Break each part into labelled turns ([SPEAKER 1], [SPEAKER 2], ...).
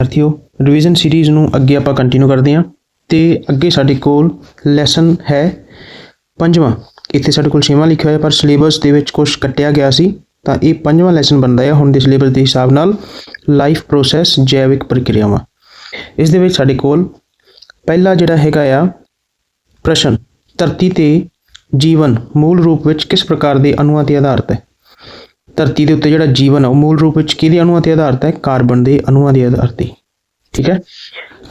[SPEAKER 1] ਵਿਦਿਆਰਥੀਓ revision series ਨੂੰ ਅੱਗੇ ਆਪਾਂ ਕੰਟੀਨਿਊ ਕਰਦੇ ਹਾਂ ਤੇ ਅੱਗੇ ਸਾਡੇ ਕੋਲ ਲੈਸਨ ਹੈ ਪੰਜਵਾਂ। ਇੱਥੇ ਸਾਡੇ ਕੋਲ ਛੇਵਾਂ ਲਿਖਿਆ ਹੋਇਆ, ਪਰ ਸਿਲੇਬਸ ਦੇ ਵਿੱਚ ਕੁਝ ਕੱਟਿਆ ਗਿਆ ਸੀ, ਤਾਂ ਇਹ ਪੰਜਵਾਂ ਲੈਸਨ ਬਣਦਾ ਹੈ ਹੁਣ ਦੇ ਸਿਲੇਬਸ ਦੇ ਹਿਸਾਬ ਨਾਲ ਲਾਈਫ ਪ੍ਰੋਸੈਸ ਜੈਵਿਕ ਪ੍ਰਕਿਰਿਆਵਾਂ। ਇਸ ਦੇ ਵਿੱਚ ਸਾਡੇ ਕੋਲ ਪਹਿਲਾ ਜਿਹੜਾ ਹੈਗਾ ਆ, ਪ੍ਰਸ਼ਨ, ਧਰਤੀ ਤੇ ਜੀਵਨ ਮੂਲ ਰੂਪ ਵਿੱਚ ਕਿਸ ਪ੍ਰਕਾਰ ਦੇ ਅਣੂਆਂ ਤੇ ਆਧਾਰਿਤ ਹੈ? ਧਰਤੀ ਦੇ ਉੱਤੇ ਜਿਹੜਾ ਜੀਵਨ ਆ, ਉਹ ਮੂਲ ਰੂਪ ਵਿੱਚ ਕਿਹਦੇ ਅਣੂਆਂ ਤੇ ਆਧਾਰਿਤ ਹੈ? ਕਾਰਬਨ ਦੇ ਅਣੂਆਂ ਦੇ ਆਧਾਰ ਤੇ। ਠੀਕ ਹੈ?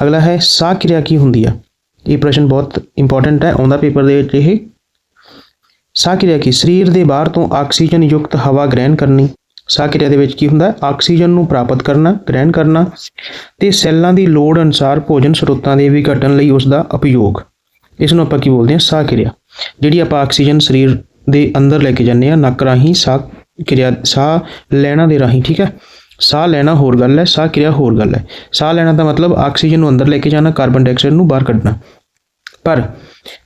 [SPEAKER 1] ਅਗਲਾ ਹੈ, ਸਾਹ ਕਿਰਿਆ ਕੀ ਹੁੰਦੀ ਹੈ ਇਹ ਪ੍ਰਸ਼ਨ ਬਹੁਤ ਇੰਪੋਰਟੈਂਟ ਹੈ। ਆਉਂਦਾ ਪੇਪਰ ਦੇ ਵਿੱਚ ਇਹ। ਸਾਹ ਕਿਰਿਆ ਕੀ? ਸਰੀਰ ਦੇ ਬਾਹਰ ਤੋਂ ਆਕਸੀਜਨ ਯੁਕਤ ਹਵਾ ਗ੍ਰਹਿਣ ਕਰਨੀ। ਸਾਹ ਕਿਰਿਆ ਦੇ ਵਿੱਚ ਕੀ ਹੁੰਦਾ? ਹੈ ਆਕਸੀਜਨ ਨੂੰ ਪ੍ਰਾਪਤ ਕਰਨਾ, ਗ੍ਰਹਿਣ ਕਰਨਾ ਤੇ ਸੈੱਲਾਂ ਦੀ ਲੋੜ ਅਨੁਸਾਰ ਭੋਜਨ ਸਰੋਤਾਂ ਦੇ ਵਿਘਟਨ ਲਈ ਉਸ ਦਾ ਉਪਯੋਗ ਇਸ ਨੂੰ ਆਪਾਂ ਕੀ ਬੋਲਦੇ ਹਾਂ? ਸਾਹ ਕਿਰਿਆ। ਜਿਹੜੀ ਆਪਾਂ ਆਕਸੀਜਨ ਸਰੀਰ ਦੇ ਅੰਦਰ ਲੈ ਕੇ ਜਾਂਦੇ ਆ ਨੱਕ ਰਾਹੀਂ ਸਾਹ ਕਿਰਿਆ, ਸਾਹ ਲੈਣਾ ਦੇ ਰਾਹੀਂ, ਠੀਕ ਹੈ? ਸਾਹ ਲੈਣਾ ਹੋਰ ਗੱਲ ਹੈ, ਸਾਹ ਕਿਰਿਆ ਹੋਰ ਗੱਲ ਹੈ। ਸਾਹ ਲੈਣਾ ਦਾ ਮਤਲਬ ਆਕਸੀਜਨ ਨੂੰ ਅੰਦਰ ਲੈ ਕੇ ਜਾਣਾ, ਕਾਰਬਨ ਡਾਈਆਕਸਾਈਡ ਨੂੰ ਬਾਹਰ ਕੱਢਣਾ। ਪਰ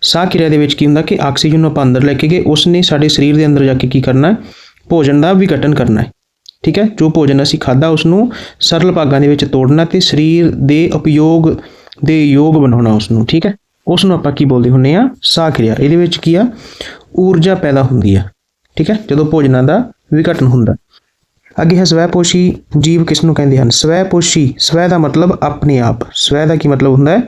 [SPEAKER 1] ਸਾਹ ਕਿਰਿਆ ਦੇ ਵਿੱਚ ਕੀ ਹੁੰਦਾ ਕਿ ਆਕਸੀਜਨ ਨੂੰ ਆਪਾਂ ਅੰਦਰ ਲੈ ਕੇ ਗਏ ਉਸ ਨੇ ਸਾਡੇ ਸਰੀਰ ਦੇ ਅੰਦਰ ਜਾ ਕੇ ਕੀ ਕਰਨਾ ਹੈ? ਭੋਜਨ ਦਾ ਵਿਘਟਨ ਕਰਨਾ ਹੈ। ਠੀਕ ਹੈ? ਜੋ ਭੋਜਨ ਅਸੀਂ ਖਾਦਾ ਉਸ ਨੂੰ ਸਰਲ ਭਾਗਾਂ ਦੇ ਵਿੱਚ ਤੋੜਨਾ ਤੇ ਸਰੀਰ ਦੇ ਉਪਯੋਗ ਦੇ ਯੋਗ ਬਣਾਉਣਾ ਉਸ ਨੂੰ ਠੀਕ ਹੈ? ਉਸ ਨੂੰ ਆਪਾਂ ਕੀ ਬੋਲਦੇ ਹੁੰਨੇ ਆ ਸਾਹ ਕਿਰਿਆ। ਇਹਦੇ ਵਿੱਚ ਕੀ ਆ? ਊਰਜਾ ਪੈਦਾ ਹੁੰਦੀ ਆ। ਠੀਕ ਹੈ? ਜਦੋਂ ਭੋਜਨਾਂ ਦਾ ਵਿਘਟਨ ਹੁੰਦਾ। ਅੱਗੇ ਹੈ ਸਵੈਪੋਸ਼ੀ, ਜੀਵ ਕਿਸ ਨੂੰ ਕਹਿੰਦੇ ਹਨ? ਸਵੈਪੋਸ਼ੀ, ਸਵੈ ਦਾ ਮਤਲਬ ਆਪਣੇ ਆਪ। ਸਵੈ ਦਾ ਕੀ ਮਤਲਬ ਹੁੰਦਾ ਹੈ?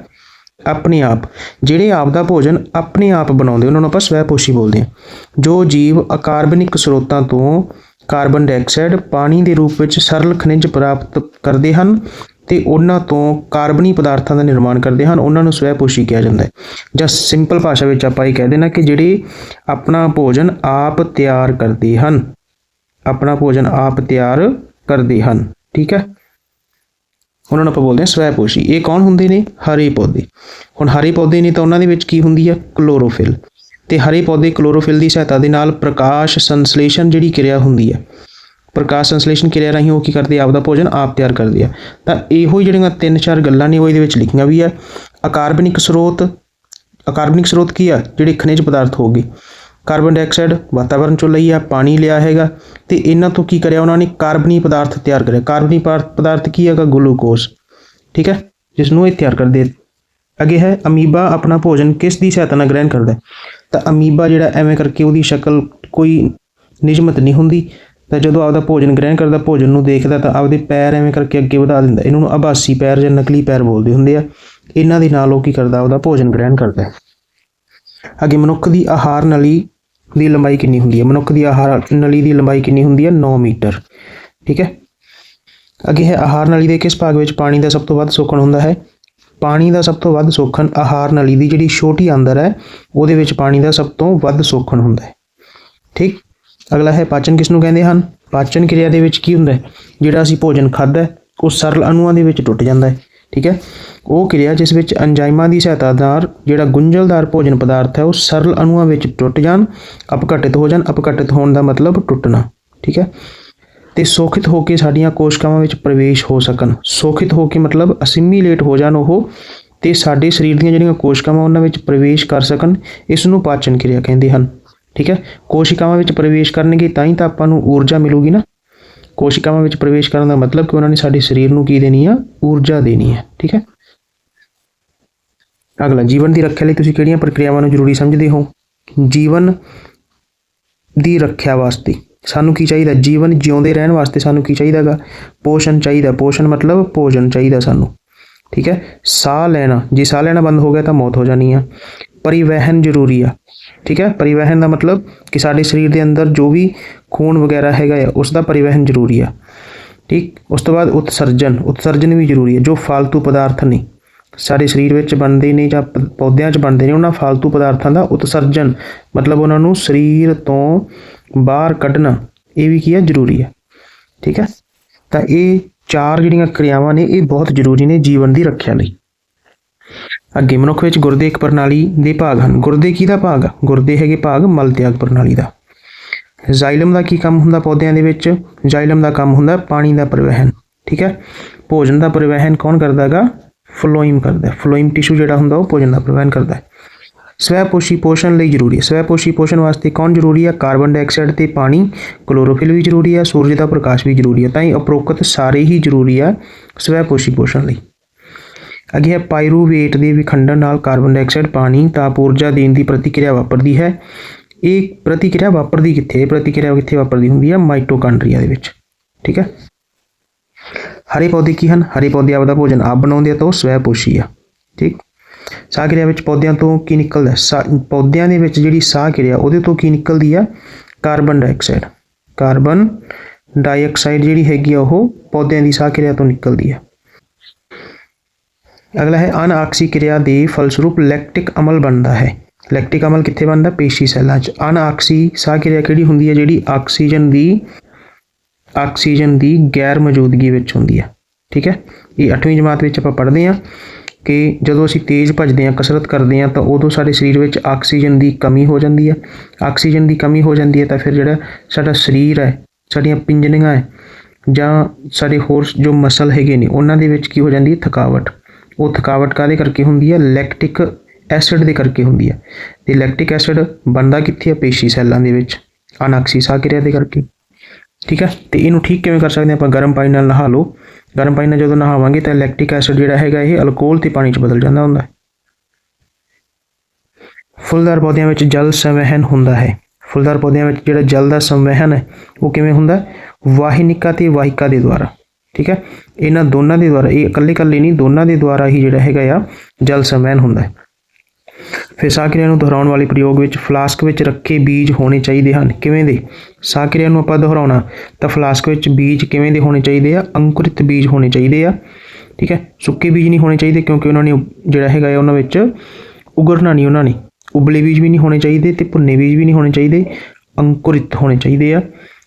[SPEAKER 1] ਆਪਣੇ ਆਪ। ਜਿਹੜੇ ਆਪ ਦਾ ਭੋਜਨ ਆਪਣੇ ਆਪ ਬਣਾਉਂਦੇ, ਉਹਨਾਂ ਨੂੰ ਆਪਾਂ ਸਵੈਪੋਸ਼ੀ ਬੋਲਦੇ ਹਾਂ। ਜੋ ਜੀਵ ਅਕਾਰਬਨਿਕ ਸਰੋਤਾਂ ਤੋਂ ਕਾਰਬਨ ਡਾਈਆਕਸਾਈਡ ਪਾਣੀ ਦੇ ਰੂਪ ਵਿੱਚ ਸਰਲ ਖਣਿਜ ਪ੍ਰਾਪਤ ਕਰਦੇ ਹਨ ਤੇ ਉਹਨਾਂ ਤੋਂ ਕਾਰਬਨੀ ਪਦਾਰਥਾਂ ਦਾ ਨਿਰਮਾਣ ਕਰਦੇ ਹਨ, ਉਹਨਾਂ ਨੂੰ ਸਵੈਪੋਸ਼ੀ ਕਿਹਾ ਜਾਂਦਾ ਹੈ। ਜਾਂ ਸਿੰਪਲ ਭਾਸ਼ਾ ਵਿੱਚ ਆਪਾਂ ਇਹ ਕਹਿ ਦੇਣਾ ਕਿ ਜਿਹੜੇ ਆਪਣਾ ਭੋਜਨ ਆਪ ਤਿਆਰ ਕਰਦੇ ਹਨ। ਆਪਣਾ ਭੋਜਨ ਆਪ ਤਿਆਰ ਕਰਦੇ ਹਨ। ਠੀਕ ਹੈ? ਉਹਨਾਂ ਨੂੰ ਆਪਾਂ ਬੋਲਦੇ ਹਾਂ ਸਵੈਪੋਸ਼ੀ। ਇਹ ਕੌਣ ਹੁੰਦੇ ਨੇ? ਹਰੇ ਪੌਦੇ। ਹੁਣ ਹਰੇ ਪੌਦੇ ਨੇ ਤਾਂ ਉਹਨਾਂ ਦੇ ਵਿੱਚ ਕੀ ਹੁੰਦੀ ਹੈ? ਕਲੋਰੋਫਿਲ। ਤੇ ਹਰੇ ਪੌਦੇ ਕਲੋਰੋਫਿਲ ਦੀ ਸਹਾਇਤਾ ਦੇ ਨਾਲ ਪ੍ਰਕਾਸ਼ ਸੰਸਲੇਸ਼ਣ ਜਿਹੜੀ ਕਿਰਿਆ ਹੁੰਦੀ ਹੈ। ਪ੍ਰਕਾਸ਼ ਸੰਸਲੇਸ਼ਣ ਕਿਰਿਆ ਰਾਹੀਂ ਉਹ ਕੀ ਕਰਦੇ ਆ? ਆਪਦਾ ਭੋਜਨ ਆਪ ਤਿਆਰ ਕਰਦੇ ਆ। ਤਾਂ ਇਹੋ ਹੀ ਜਿਹੜੀਆਂ ਤਿੰਨ ਚਾਰ ਗੱਲਾਂ ਨੇ, ਉਹ ਇਹਦੇ ਵਿੱਚ ਲਿਖੀਆਂ ਵੀ ਆ। ਅਕਾਰਬਨਿਕ ਸਰੋਤ। ਅਕਾਰਬਨਿਕ ਸਰੋਤ ਕੀ ਆ? ਜਿਹੜੇ ਖਣਿਜ ਪਦਾਰਥ ਹੋ ਗਏ ਕਾਰਬਨ ਡਾਈਆਕਸਾਈਡ ਵਾਤਾਵਰਣ ਚੋਂ ਲਈ ਆ ਪਾਣੀ ਲਿਆ ਹੈਗਾ ਤੇ ਇਹਨਾਂ ਤੋਂ ਕੀ ਕਰਿਆ ਉਹਨਾਂ ਨੇ ਕਾਰਬਨੀ ਪਦਾਰਥ ਤਿਆਰ ਕਰਿਆ। ਕਾਰਬਨੀ ਪਾ- ਪਦਾਰਥ ਕੀ ਹੈਗਾ? ਗਲੂਕੋਸ ਠੀਕ ਹੈ? ਜਿਸ ਨੂੰ ਇਹ ਤਿਆਰ ਕਰਦੇ ਅੱਗੇ ਹੈ, ਅਮੀਬਾ ਆਪਣਾ ਭੋਜਨ ਕਿਸ ਦੀ ਸਹਾਇਤਾ ਨਾਲ ਗ੍ਰਹਿਣ ਕਰਦਾ ਹੈ? ਤਾਂ ਅਮੀਬਾ ਜਿਹੜਾ ਐਵੇਂ ਕਰਕੇ ਉਹਦੀ ਸ਼ਕਲ ਕੋਈ ਨਿਯਮਤ ਨਹੀਂ ਹੁੰਦੀ, ਤਾਂ ਜਦੋਂ ਆਪਦਾ ਭੋਜਨ ਗ੍ਰਹਿਣ ਕਰਦਾ, ਭੋਜਨ ਨੂੰ ਦੇਖਦਾ, ਤਾਂ ਆਪਦੇ ਪੈਰ ਐਵੇਂ ਕਰਕੇ ਅੱਗੇ ਵਧਾ ਦਿੰਦਾ। ਇਹਨਾਂ ਨੂੰ ਆਭਾਸੀ ਪੈਰ ਜਾਂ ਨਕਲੀ ਪੈਰ ਬੋਲਦੇ ਹੁੰਦੇ ਆ। ਇਹਨਾਂ ਦੇ ਨਾਲ ਉਹ ਕੀ ਕਰਦਾ? ਆਪਦਾ ਭੋਜਨ ਗ੍ਰਹਿਣ ਕਰਦਾ ਅੱਗੇ ਮਨੁੱਖ ਦੀ ਆਹਾਰ ਨਲੀ ਦੀ ਲੰਬਾਈ ਕਿੰਨੀ ਹੁੰਦੀ ਹੈ? ਮਨੁੱਖ ਦੀ ਆਹਾਰ ਨਲੀ ਦੀ ਲੰਬਾਈ ਕਿੰਨੀ ਹੁੰਦੀ ਹੈ? 9 ਮੀਟਰ। ਠੀਕ ਹੈ? ਅੱਗੇ ਹੈ, ਆਹਾਰ ਨਲੀ ਦੇ ਕਿਸ ਭਾਗ ਵਿੱਚ ਪਾਣੀ ਦਾ ਸਭ ਤੋਂ ਵੱਧ ਸੋਖਣ ਹੁੰਦਾ ਹੈ? ਪਾਣੀ ਦਾ ਸਭ ਤੋਂ ਵੱਧ ਸੋਖਣ ਆਹਾਰ ਨਲੀ ਦੀ ਜਿਹੜੀ ਛੋਟੀ ਅੰਦਰ ਹੈ, ਉਹਦੇ ਵਿੱਚ ਪਾਣੀ ਦਾ ਸਭ ਤੋਂ ਵੱਧ ਸੋਖਣ ਹੁੰਦਾ ਹੈ। ਠੀਕ? ਅਗਲਾ ਹੈ, ਪਾਚਨ ਕਿਸ ਨੂੰ ਕਹਿੰਦੇ ਹਨ? ਪਾਚਨ ਕਿਰਿਆ ਦੇ ਵਿੱਚ ਕੀ ਹੁੰਦਾ ਹੈ? ਜਿਹੜਾ ਅਸੀਂ ਭੋਜਨ ਖਾਦਾ ਉਹ ਸਰਲ ਅਣੂਆਂ ਦੇ ਵਿੱਚ ਟੁੱਟ ਜਾਂਦਾ ਹੈ। ਠੀਕ ਹੈ? ਉਹ ਕਿਰਿਆ ਜਿਸ ਵਿੱਚ ਐਂਜ਼ਾਈਮਾਂ ਦੀ ਸਹਾਇਤਾ ਨਾਲ ਜਿਹੜਾ ਗੁੰਝਲਦਾਰ ਭੋਜਨ ਪਦਾਰਥ ਹੈ, ਉਹ ਸਰਲ ਅਣੂਆਂ ਵਿੱਚ ਟੁੱਟ ਜਾਣ, ਅਪਘਟਿਤ ਹੋ ਜਾਣ, ਅਪਘਟਿਤ ਹੋਣ ਦਾ ਮਤਲਬ ਟੁੱਟਣਾ, ਠੀਕ ਹੈ? ਤੇ ਸੋਖਿਤ ਹੋ ਕੇ ਸਾਡੀਆਂ ਕੋਸ਼ਿਕਾਵਾਂ ਵਿੱਚ ਪ੍ਰਵੇਸ਼ ਹੋ ਸਕਣ। ਸੋਖਿਤ ਹੋ ਕੇ ਮਤਲਬ ਅਸਿਮੀਲੇਟ ਹੋ ਜਾਣ ਉਹ, ਤੇ ਸਾਡੇ ਸਰੀਰ ਦੀਆਂ ਜਿਹੜੀਆਂ ਕੋਸ਼ਿਕਾਵਾਂ ਉਹਨਾਂ ਵਿੱਚ ਪ੍ਰਵੇਸ਼ ਕਰ ਸਕਣ ਇਸ ਨੂੰ ਪਾਚਨ ਕਿਰਿਆ ਕਹਿੰਦੇ ਹਨ, ਠੀਕ ਹੈ? ਕੋਸ਼ਿਕਾਵਾਂ ਵਿੱਚ ਪ੍ਰਵੇਸ਼ ਕਰਨਗੇ, ਤਾਂ ਹੀ ਤਾਂ ਆਪਾਂ ਨੂੰ ਊਰਜਾ ਮਿਲੂਗੀ ਨਾ। ਕੋਸ਼ਿਕਾਵਾਂ ਵਿੱਚ ਪ੍ਰਵੇਸ਼ ਕਰਨ ਦਾ ਮਤਲਬ ਕਿ ਉਹਨਾਂ ਨੇ ਸਾਡੇ ਸਰੀਰ ਨੂੰ ਕੀ ਦੇਣੀ ਆ? ਊਰਜਾ ਦੇਣੀ ਹੈ ਠੀਕ ਹੈ? ਅਗਲਾ, ਜੀਵਨ ਦੀ ਰੱਖਿਆ ਲਈ ਤੁਸੀਂ ਕਿਹੜੀਆਂ ਪ੍ਰਕਿਰਿਆਵਾਂ ਨੂੰ ਜ਼ਰੂਰੀ ਸਮਝਦੇ ਹੋ? ਜੀਵਨ ਦੀ ਰੱਖਿਆ ਵਾਸਤੇ ਸਾਨੂੰ ਕੀ ਚਾਹੀਦਾ? ਜੀਵਨ ਜਿਉਂਦੇ ਰਹਿਣ ਵਾਸਤੇ ਸਾਨੂੰ ਕੀ ਚਾਹੀਦਾਗਾ? ਪੋਸ਼ਣ ਚਾਹੀਦਾ। ਪੋਸ਼ਣ ਮਤਲਬ ਭੋਜਨ ਚਾਹੀਦਾ ਸਾਨੂੰ, ਠੀਕ ਹੈ? ਸਾਹ ਲੈਣਾ, ਜੇ ਸਾਹ ਲੈਣਾ ਬੰਦ ਹੋ ਗਿਆ ਤਾਂ ਮੌਤ ਹੋ ਜਾਣੀ ਆ। ਪਰਿਵਹਿਨ ਜ਼ਰੂਰੀ ਆ। ਠੀਕ ਹੈ? ਪਰਿਵਹਿਨ ਦਾ ਮਤਲਬ ਕਿ ਸਾਡੇ ਸਰੀਰ ਦੇ ਅੰਦਰ ਜੋ ਵੀ ਖੂਨ ਵਗੈਰਾ ਹੈਗਾ ਆ, ਉਸ ਦਾ ਪਰਿਵਹਿਨ ਜ਼ਰੂਰੀ ਆ। ਠੀਕ? ਉਸ ਤੋਂ ਬਾਅਦ ਉਤਸਰਜਨ। ਉਤਸਰਜਨ ਵੀ ਜ਼ਰੂਰੀ ਹੈ ਜੋ ਫਾਲਤੂ ਪਦਾਰਥ ਨਹੀਂ। ਸਾਡੇ ਸਰੀਰ ਵਿੱਚ ਬਣਦੇ ਨੇ ਜਾਂ ਪੌਦਿਆਂ 'ਚ ਬਣਦੇ ਨੇ, ਉਹਨਾਂ ਫਾਲਤੂ ਪਦਾਰਥਾਂ ਦਾ ਉਤਸਰਜਨ। ਮਤਲਬ ਉਹਨਾਂ ਨੂੰ ਸਰੀਰ ਤੋਂ ਬਾਹਰ ਕੱਢਣਾ, ਇਹ ਵੀ ਕੀ ਹੈ ਜ਼ਰੂਰੀ ਆ। ਠੀਕ ਹੈ? ਤਾਂ ਇਹ ਚਾਰ ਜਿਹੜੀਆਂ ਕਿਰਿਆਵਾਂ ਨੇ, ਇਹ ਬਹੁਤ ਜ਼ਰੂਰੀ ਨੇ ਜੀਵਨ ਦੀ ਰੱਖਿਆ ਲਈ। ਅੱਗੇ ਮਨੁੱਖ ਵਿੱਚ ਗੁਰਦੇ ਇੱਕ ਪ੍ਰਣਾਲੀ ਦੇ ਭਾਗ ਹਨ। ਗੁਰਦੇ ਕਿਹਦਾ ਭਾਗ? ਆ ਗੁਰਦੇ ਹੈਗੇ ਭਾਗ ਮਲ ਤਿਆਗ ਪ੍ਰਣਾਲੀ ਦਾ। ਜ਼ਾਇਲਮ ਦਾ ਕੀ ਕੰਮ ਹੁੰਦਾ ਪੌਦਿਆਂ ਦੇ ਵਿੱਚ? ਜ਼ਾਇਲਮ ਦਾ ਕੰਮ ਹੁੰਦਾ ਪਾਣੀ ਦਾ ਪਰਿਵਹਨ, ਠੀਕ ਹੈ? ਭੋਜਨ ਦਾ ਪਰਿਵਹਨ ਕੌਣ ਕਰਦਾ ਹੈਗਾ? ਫਲੋਇਮ ਕਰਦਾ ਫਲੋਇਮ ਟਿਸ਼ੂ ਜਿਹੜਾ ਹੁੰਦਾ ਉਹ ਭੋਜਨ ਦਾ ਪਰਿਵਹਨ ਕਰਦਾ ਹੈ। ਸਵੈ-ਪੋਸ਼ੀ ਪੋਸ਼ਣ ਲਈ ਜ਼ਰੂਰੀ ਹੈ। ਸਵੈ-ਪੋਸ਼ੀ ਪੋਸ਼ਣ ਵਾਸਤੇ ਕੌਣ ਜ਼ਰੂਰੀ ਹੈ? ਕਾਰਬਨ ਡਾਈਆਕਸਾਈਡ ਤੇ ਪਾਣੀ, ਕਲੋਰੋਫਿਲ ਵੀ ਜ਼ਰੂਰੀ ਹੈ, ਸੂਰਜ ਦਾ ਪ੍ਰਕਾਸ਼ ਵੀ ਜ਼ਰੂਰੀ ਹੈ। ਤਾਂ ਹੀ ਉਪਰੋਕਤ ਸਾਰੇ ਹੀ ਜ਼ਰੂਰੀ ਹੈ ਸਵੈਪੋਸ਼ੀ ਪੋਸ਼ਣ ਲਈ। ਅੱਗੇ ਹੈ ਪਾਇਰੂਵੇਟ ਦੇ ਵਿਖੰਡਨ ਨਾਲ ਕਾਰਬਨ ਡਾਈਆਕਸਾਈਡ, ਪਾਣੀ ਤਾਪ ਊਰਜਾ ਦੇਣ ਦੀ ਪ੍ਰਤੀਕਿਰਿਆ ਵਾਪਰਦੀ ਹੈ। ਇਹ ਪ੍ਰਤੀਕਿਰਿਆ ਵਾਪਰਦੀ ਕਿੱਥੇ? ਇਹ ਪ੍ਰਤੀਕਿਰਿਆ ਕਿੱਥੇ ਵਾਪਰਦੀ ਹੁੰਦੀ ਹੈ? ਮਾਈਟੋਕਾਂਡਰੀਆ ਦੇ ਵਿੱਚ। ਠੀਕ ਹੈ? ਹਰੇ ਪੌਦੇ ਕੀ ਹਨ? ਹਰੇ ਪੌਦੇ ਆਪਦਾ ਭੋਜਨ ਆਪ ਬਣਾਉਂਦੇ ਆ ਤਾਂ ਉਹ ਸਵੈ-ਪੋਸ਼ੀ ਆ। ਠੀਕ? ਸਾਹ ਕਿਰਿਆ ਵਿੱਚ ਪੌਦਿਆਂ ਤੋਂ ਕੀ ਨਿਕਲਦਾ? ਸਾ- ਪੌਦਿਆਂ ਦੇ ਵਿੱਚ ਜਿਹੜੀ ਸਾਹ ਕਿਰਿਆ ਉਹਦੇ ਤੋਂ ਕੀ ਨਿਕਲਦੀ ਆ? Carbon dioxide. ਕਾਰਬਨ ਡਾਈਆਕਸਾਈਡ ਜਿਹੜੀ ਹੈਗੀ ਆ, ਉਹ ਪੌਦਿਆਂ ਦੀ ਸਾਹ ਕਿਰਿਆ ਤੋਂ ਨਿਕਲਦੀ ਆ। ਅਗਲਾ ਹੈ ਅਨਆਕਸੀ ਕਿਰਿਆ ਦੇ ਫਲਸਰੂਪ ਲੈਕਟਿਕ ਅਮਲ ਬਣਦਾ ਹੈ। ਲੈਕਟਿਕ ਅਮਲ ਕਿੱਥੇ ਬਣਦਾ? ਪੇਸ਼ੀ ਸੈੱਲਾਂ 'ਚ। ਅਨਆਕਸੀ ਸਾਹ ਕਿਰਿਆ ਕਿਹੜੀ ਹੁੰਦੀ ਹੈ? ਜਿਹੜੀ ਆਕਸੀਜਨ ਦੀ ਆਕਸੀਜਨ ਦੀ ਗੈਰ ਮੌਜੂਦਗੀ ਵਿੱਚ ਹੁੰਦੀ ਹੈ। ਠੀਕ ਹੈ? ਇਹ 8ਵੀਂ ਜਮਾਤ ਵਿੱਚ ਆਪਾਂ ਪੜ੍ਹਦੇ ਹਾਂ ਕਿ ਜਦੋਂ ਅਸੀਂ ਤੇਜ਼ ਭੱਜਦੇ ਹਾਂ, ਕਸਰਤ ਕਰਦੇ ਹਾਂ, ਤਾਂ ਉਦੋਂ ਸਾਡੇ ਸਰੀਰ ਵਿੱਚ ਆਕਸੀਜਨ ਦੀ ਕਮੀ ਹੋ ਜਾਂਦੀ ਹੈ। ਆਕਸੀਜਨ ਦੀ ਕਮੀ ਹੋ ਜਾਂਦੀ ਹੈ ਤਾਂ ਫਿਰ ਜਿਹੜਾ ਸਾਡਾ ਸਰੀਰ ਹੈ, ਸਾਡੀਆਂ ਪਿੰਜਣੀਆਂ ਹੈ ਜਾਂ ਸਾਡੇ ਹੋਰ ਜੋ ਮਸਲ ਹੈਗੇ ਨੇ, ਉਹਨਾਂ ਦੇ ਵਿੱਚ ਕੀ ਹੋ ਜਾਂਦੀ ਹੈ? ਥਕਾਵਟ। ਉਹ ਥਕਾਵਟ ਕਾਦੇ ਕਰਕੇ ਹੁੰਦੀ ਹੈ? ਲੈਕਟਿਕ ਐਸਿਡ ਦੇ ਕਰਕੇ ਹੁੰਦੀ ਹੈ। ਤੇ ਲੈਕਟਿਕ ਐਸਿਡ ਬਣਦਾ ਕਿੱਥੇ ਹੈ? ਪੇਸ਼ੀ ਸੈੱਲਾਂ ਦੇ ਵਿੱਚ ਅਨਾਕਸੀ ਸਾਹ ਕਿਰਿਆ ਦੇ ਕਰਕੇ। ਠੀਕ ਹੈ? ਤੇ ਇਹਨੂੰ ਠੀਕ ਕਿਵੇਂ ਕਰ ਸਕਦੇ ਹਾਂ? ਆਪਾਂ ਗਰਮ ਪਾਣੀ ਨਾਲ ਨਹਾ ਲਓ। ਗਰਮ ਪਾਣੀ ਨਾਲ ਜਦੋਂ ਨਹਾਵਾਂਗੇ ਤਾਂ ਲੈਕਟਿਕ ਐਸਿਡ ਜਿਹੜਾ ਹੈਗਾ ਇਹ ਅਲਕੋਹਲ ਤੇ ਪਾਣੀ 'ਚ ਬਦਲ ਜਾਂਦਾ ਹੁੰਦਾ ਹੈ। ਫੁੱਲਦਾਰ ਪੌਦਿਆਂ ਵਿੱਚ ਜਲ ਸੰਵਹਿਨ ਹੁੰਦਾ ਹੈ। ਫੁੱਲਦਾਰ ਪੌਦਿਆਂ ਵਿੱਚ ਜਿਹੜਾ ਜਲ ਦਾ ਸੰਵਹਿਨ ਹੈ, ਉਹ ਕਿਵੇਂ ਹੁੰਦਾ ਵਾਹਿਨਿਕਾ ਤੇ ਵਾਹਿਕਾ ਦੇ ਦੁਆਰਾ। ਠੀਕ ਹੈ? ਇਹਨਾਂ ਦੋਨਾਂ ਦੇ ਦੁਆਰਾ, ਇਹ ਇਕੱਲੇ ਇਕੱਲੇ ਨਹੀਂ, ਦੋਨਾਂ ਦੇ ਦੁਆਰਾ ਹੀ ਜਿਹੜਾ ਹੈਗਾ ਆ, ਜਲ ਸੰਵਹਿਨ ਹੁੰਦਾ ਹੈ। ਫਿਰ ਸਾਹ ਕਿਰਿਆ ਨੂੰ ਦੁਹਰਾਉਣ ਵਾਲੇ ਪ੍ਰਯੋਗ ਵਿੱਚ ਫਲਾਸਕ ਵਿੱਚ ਰੱਖੇ ਬੀਜ ਹੋਣੇ ਚਾਹੀਦੇ ਹਨ। ਕਿਵੇਂ ਦੇ? ਸਾਹ ਕਿਰਿਆ ਨੂੰ ਆਪਾਂ ਦੁਹਰਾਉਣਾ, ਤਾਂ ਫਲਾਸਕ ਵਿੱਚ ਬੀਜ ਕਿਵੇਂ ਦੇ ਹੋਣੇ ਚਾਹੀਦੇ ਆ? ਅੰਕੁਰਿਤ ਬੀਜ ਹੋਣੇ ਚਾਹੀਦੇ ਆ। ਠੀਕ ਹੈ? ਸੁੱਕੇ ਬੀਜ ਨਹੀਂ ਹੋਣੇ ਚਾਹੀਦੇ, ਕਿਉਂਕਿ ਉਹਨਾਂ ਨੇ ਜਿਹੜਾ ਹੈਗਾ ਆ, ਉਹਨਾਂ ਵਿੱਚ ਉਗਰਨਾ ਨਹੀਂ ਉਹਨਾਂ ਨੇ। ਉਬਲੇ ਬੀਜ ਵੀ ਨਹੀਂ ਹੋਣੇ ਚਾਹੀਦੇ ਤੇ ਭੁੰਨੇ ਬੀਜ ਵੀ ਨਹੀਂ ਹੋਣੇ ਚਾਹੀਦੇ। ਅੰਕੁਰਿਤ ਹੋਣੇ ਚਾਹੀਦੇ ਆ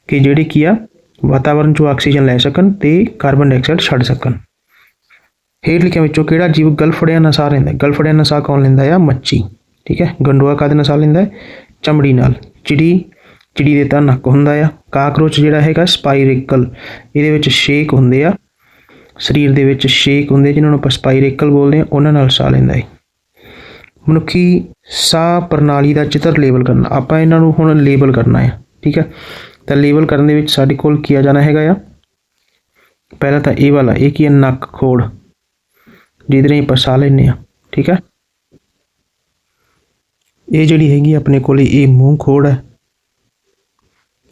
[SPEAKER 1] ਕਿ ਜਿਹੜੇ ਕੀ ਆ ਵਾਤਾਵਰਣ ਚੋਂ ਆਕਸੀਜਨ ਲੈ ਸਕਣ ਤੇ ਕਾਰਬਨ ਡਾਈਆਕਸਾਈਡ ਛੱਡ ਸਕਣ। ਹੇਠ ਲਿਖਿਆ ਵਿੱਚੋਂ ਕਿਹੜਾ ਜੀਵ ਗਲਫੜਿਆਂ ਨਾਲ ਸਾਹ ਲੈਂਦਾ ਗਲਫੜਿਆਂ ਨਾਲ ਸਾਹ ਕੌਣ ਲੈਂਦਾ ਹੈ? ਮੱਛੀ, ਠੀਕ ਹੈ? ਗੰਡੋਆ ਕਾਹਦੇ ਨਾਲ ਸਾਹ ਲੈਂਦਾ ਹੈ? ਚਮੜੀ ਨਾਲ। ਚਿੜੀ ਚਿੜੀ ਦੇ ਤਾਂ ਨੱਕ ਹੁੰਦਾ ਆ। ਕਾਕਰੋਚ ਜਿਹੜਾ ਹੈਗਾ ਸਪਾਈਰੇਕਲ, ਇਹਦੇ ਵਿੱਚ ਸ਼ੇਕ ਹੁੰਦੇ ਆ। ਸਰੀਰ ਦੇ ਵਿੱਚ ਸ਼ੇਕ ਹੁੰਦੇ ਜਿਨ੍ਹਾਂ ਨੂੰ ਆਪਾਂ ਸਪਾਈਰੇਕਲ ਬੋਲਦੇ ਆ, ਉਹਨਾਂ ਨਾਲ ਸਾਹ ਲੈਂਦਾ ਹੈ। ਮਨੁੱਖੀ ਸਾਹ ਪ੍ਰਣਾਲੀ ਦਾ ਚਿੱਤਰ ਲੇਬਲ ਕਰਨਾ। ਆਪਾਂ ਇਹਨਾਂ ਨੂੰ ਹੁਣ ਲੇਬਲ ਕਰਨਾ ਹੈ ਠੀਕ ਹੈ? ਤਾਂ ਲੇਬਲ ਕਰਨ ਦੇ ਵਿੱਚ ਸਾਡੇ ਕੋਲ ਕੀ ਆ ਜਾਣਾ ਹੈਗਾ ਆ? ਪਹਿਲਾਂ ਤਾਂ ਇਹ ਵਾਲਾ, ਇਹ ਕੀ ਹੈ ਨੱਕ ਖੋੜ, ਜਿਹਦੇ ਨਾਲ ਆਪਾਂ ਸਾਹ ਲੈਂਦੇ ਆ ਠੀਕ ਹੈ ਇਹ ਜਿਹੜੀ ਹੈਗੀ ਆਪਣੇ ਕੋਲ, ਇਹ ਮੂੰਹ ਖੋੜ ਹੈ,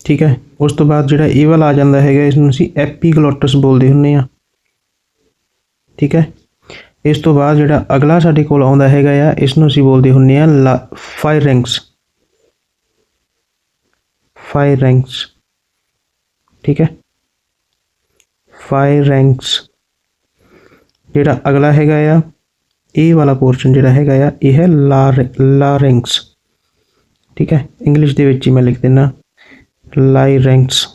[SPEAKER 1] ਠੀਕ ਹੈ ਉਸ ਤੋਂ ਬਾਅਦ ਜਿਹੜਾ ਇਹ ਵਾਲਾ ਆ ਜਾਂਦਾ ਹੈਗਾ, ਇਸ ਨੂੰ ਅਸੀਂ ਐਪੀਗਲੋਟਸ ਬੋਲਦੇ ਹੁੰਨੇ ਆ ਠੀਕ ਹੈ ਇਸ ਤੋਂ ਬਾਅਦ ਜਿਹੜਾ ਅਗਲਾ ਸਾਡੇ ਕੋਲ ਆਉਂਦਾ ਹੈਗਾ ਆ, ਇਸ ਨੂੰ ਅਸੀਂ ਬੋਲਦੇ ਹੁੰਨੇ ਆ ਫਾਇਰਿੰਗਸ ਫਾਇਰਿੰਗਸ ਠੀਕ ਹੈ? ਫਾਇਰਿੰਗਸ ਜਿਹੜਾ ਅਗਲਾ ਹੈਗਾ ਆ ਇਹ ਵਾਲਾ ਪੋਰਸ਼ਨ ਜਿਹੜਾ ਹੈਗਾ ਆ, ਇਹ ਹੈ ਲਾ ਰੈਂਕਸ ਠੀਕ ਹੈ? ਇੰਗਲਿਸ਼ ਦੇ ਵਿੱਚ ਹੀ ਮੈਂ ਲਿਖ ਦਿੰਨਾ ਲਾਇਰਿੰਗਸ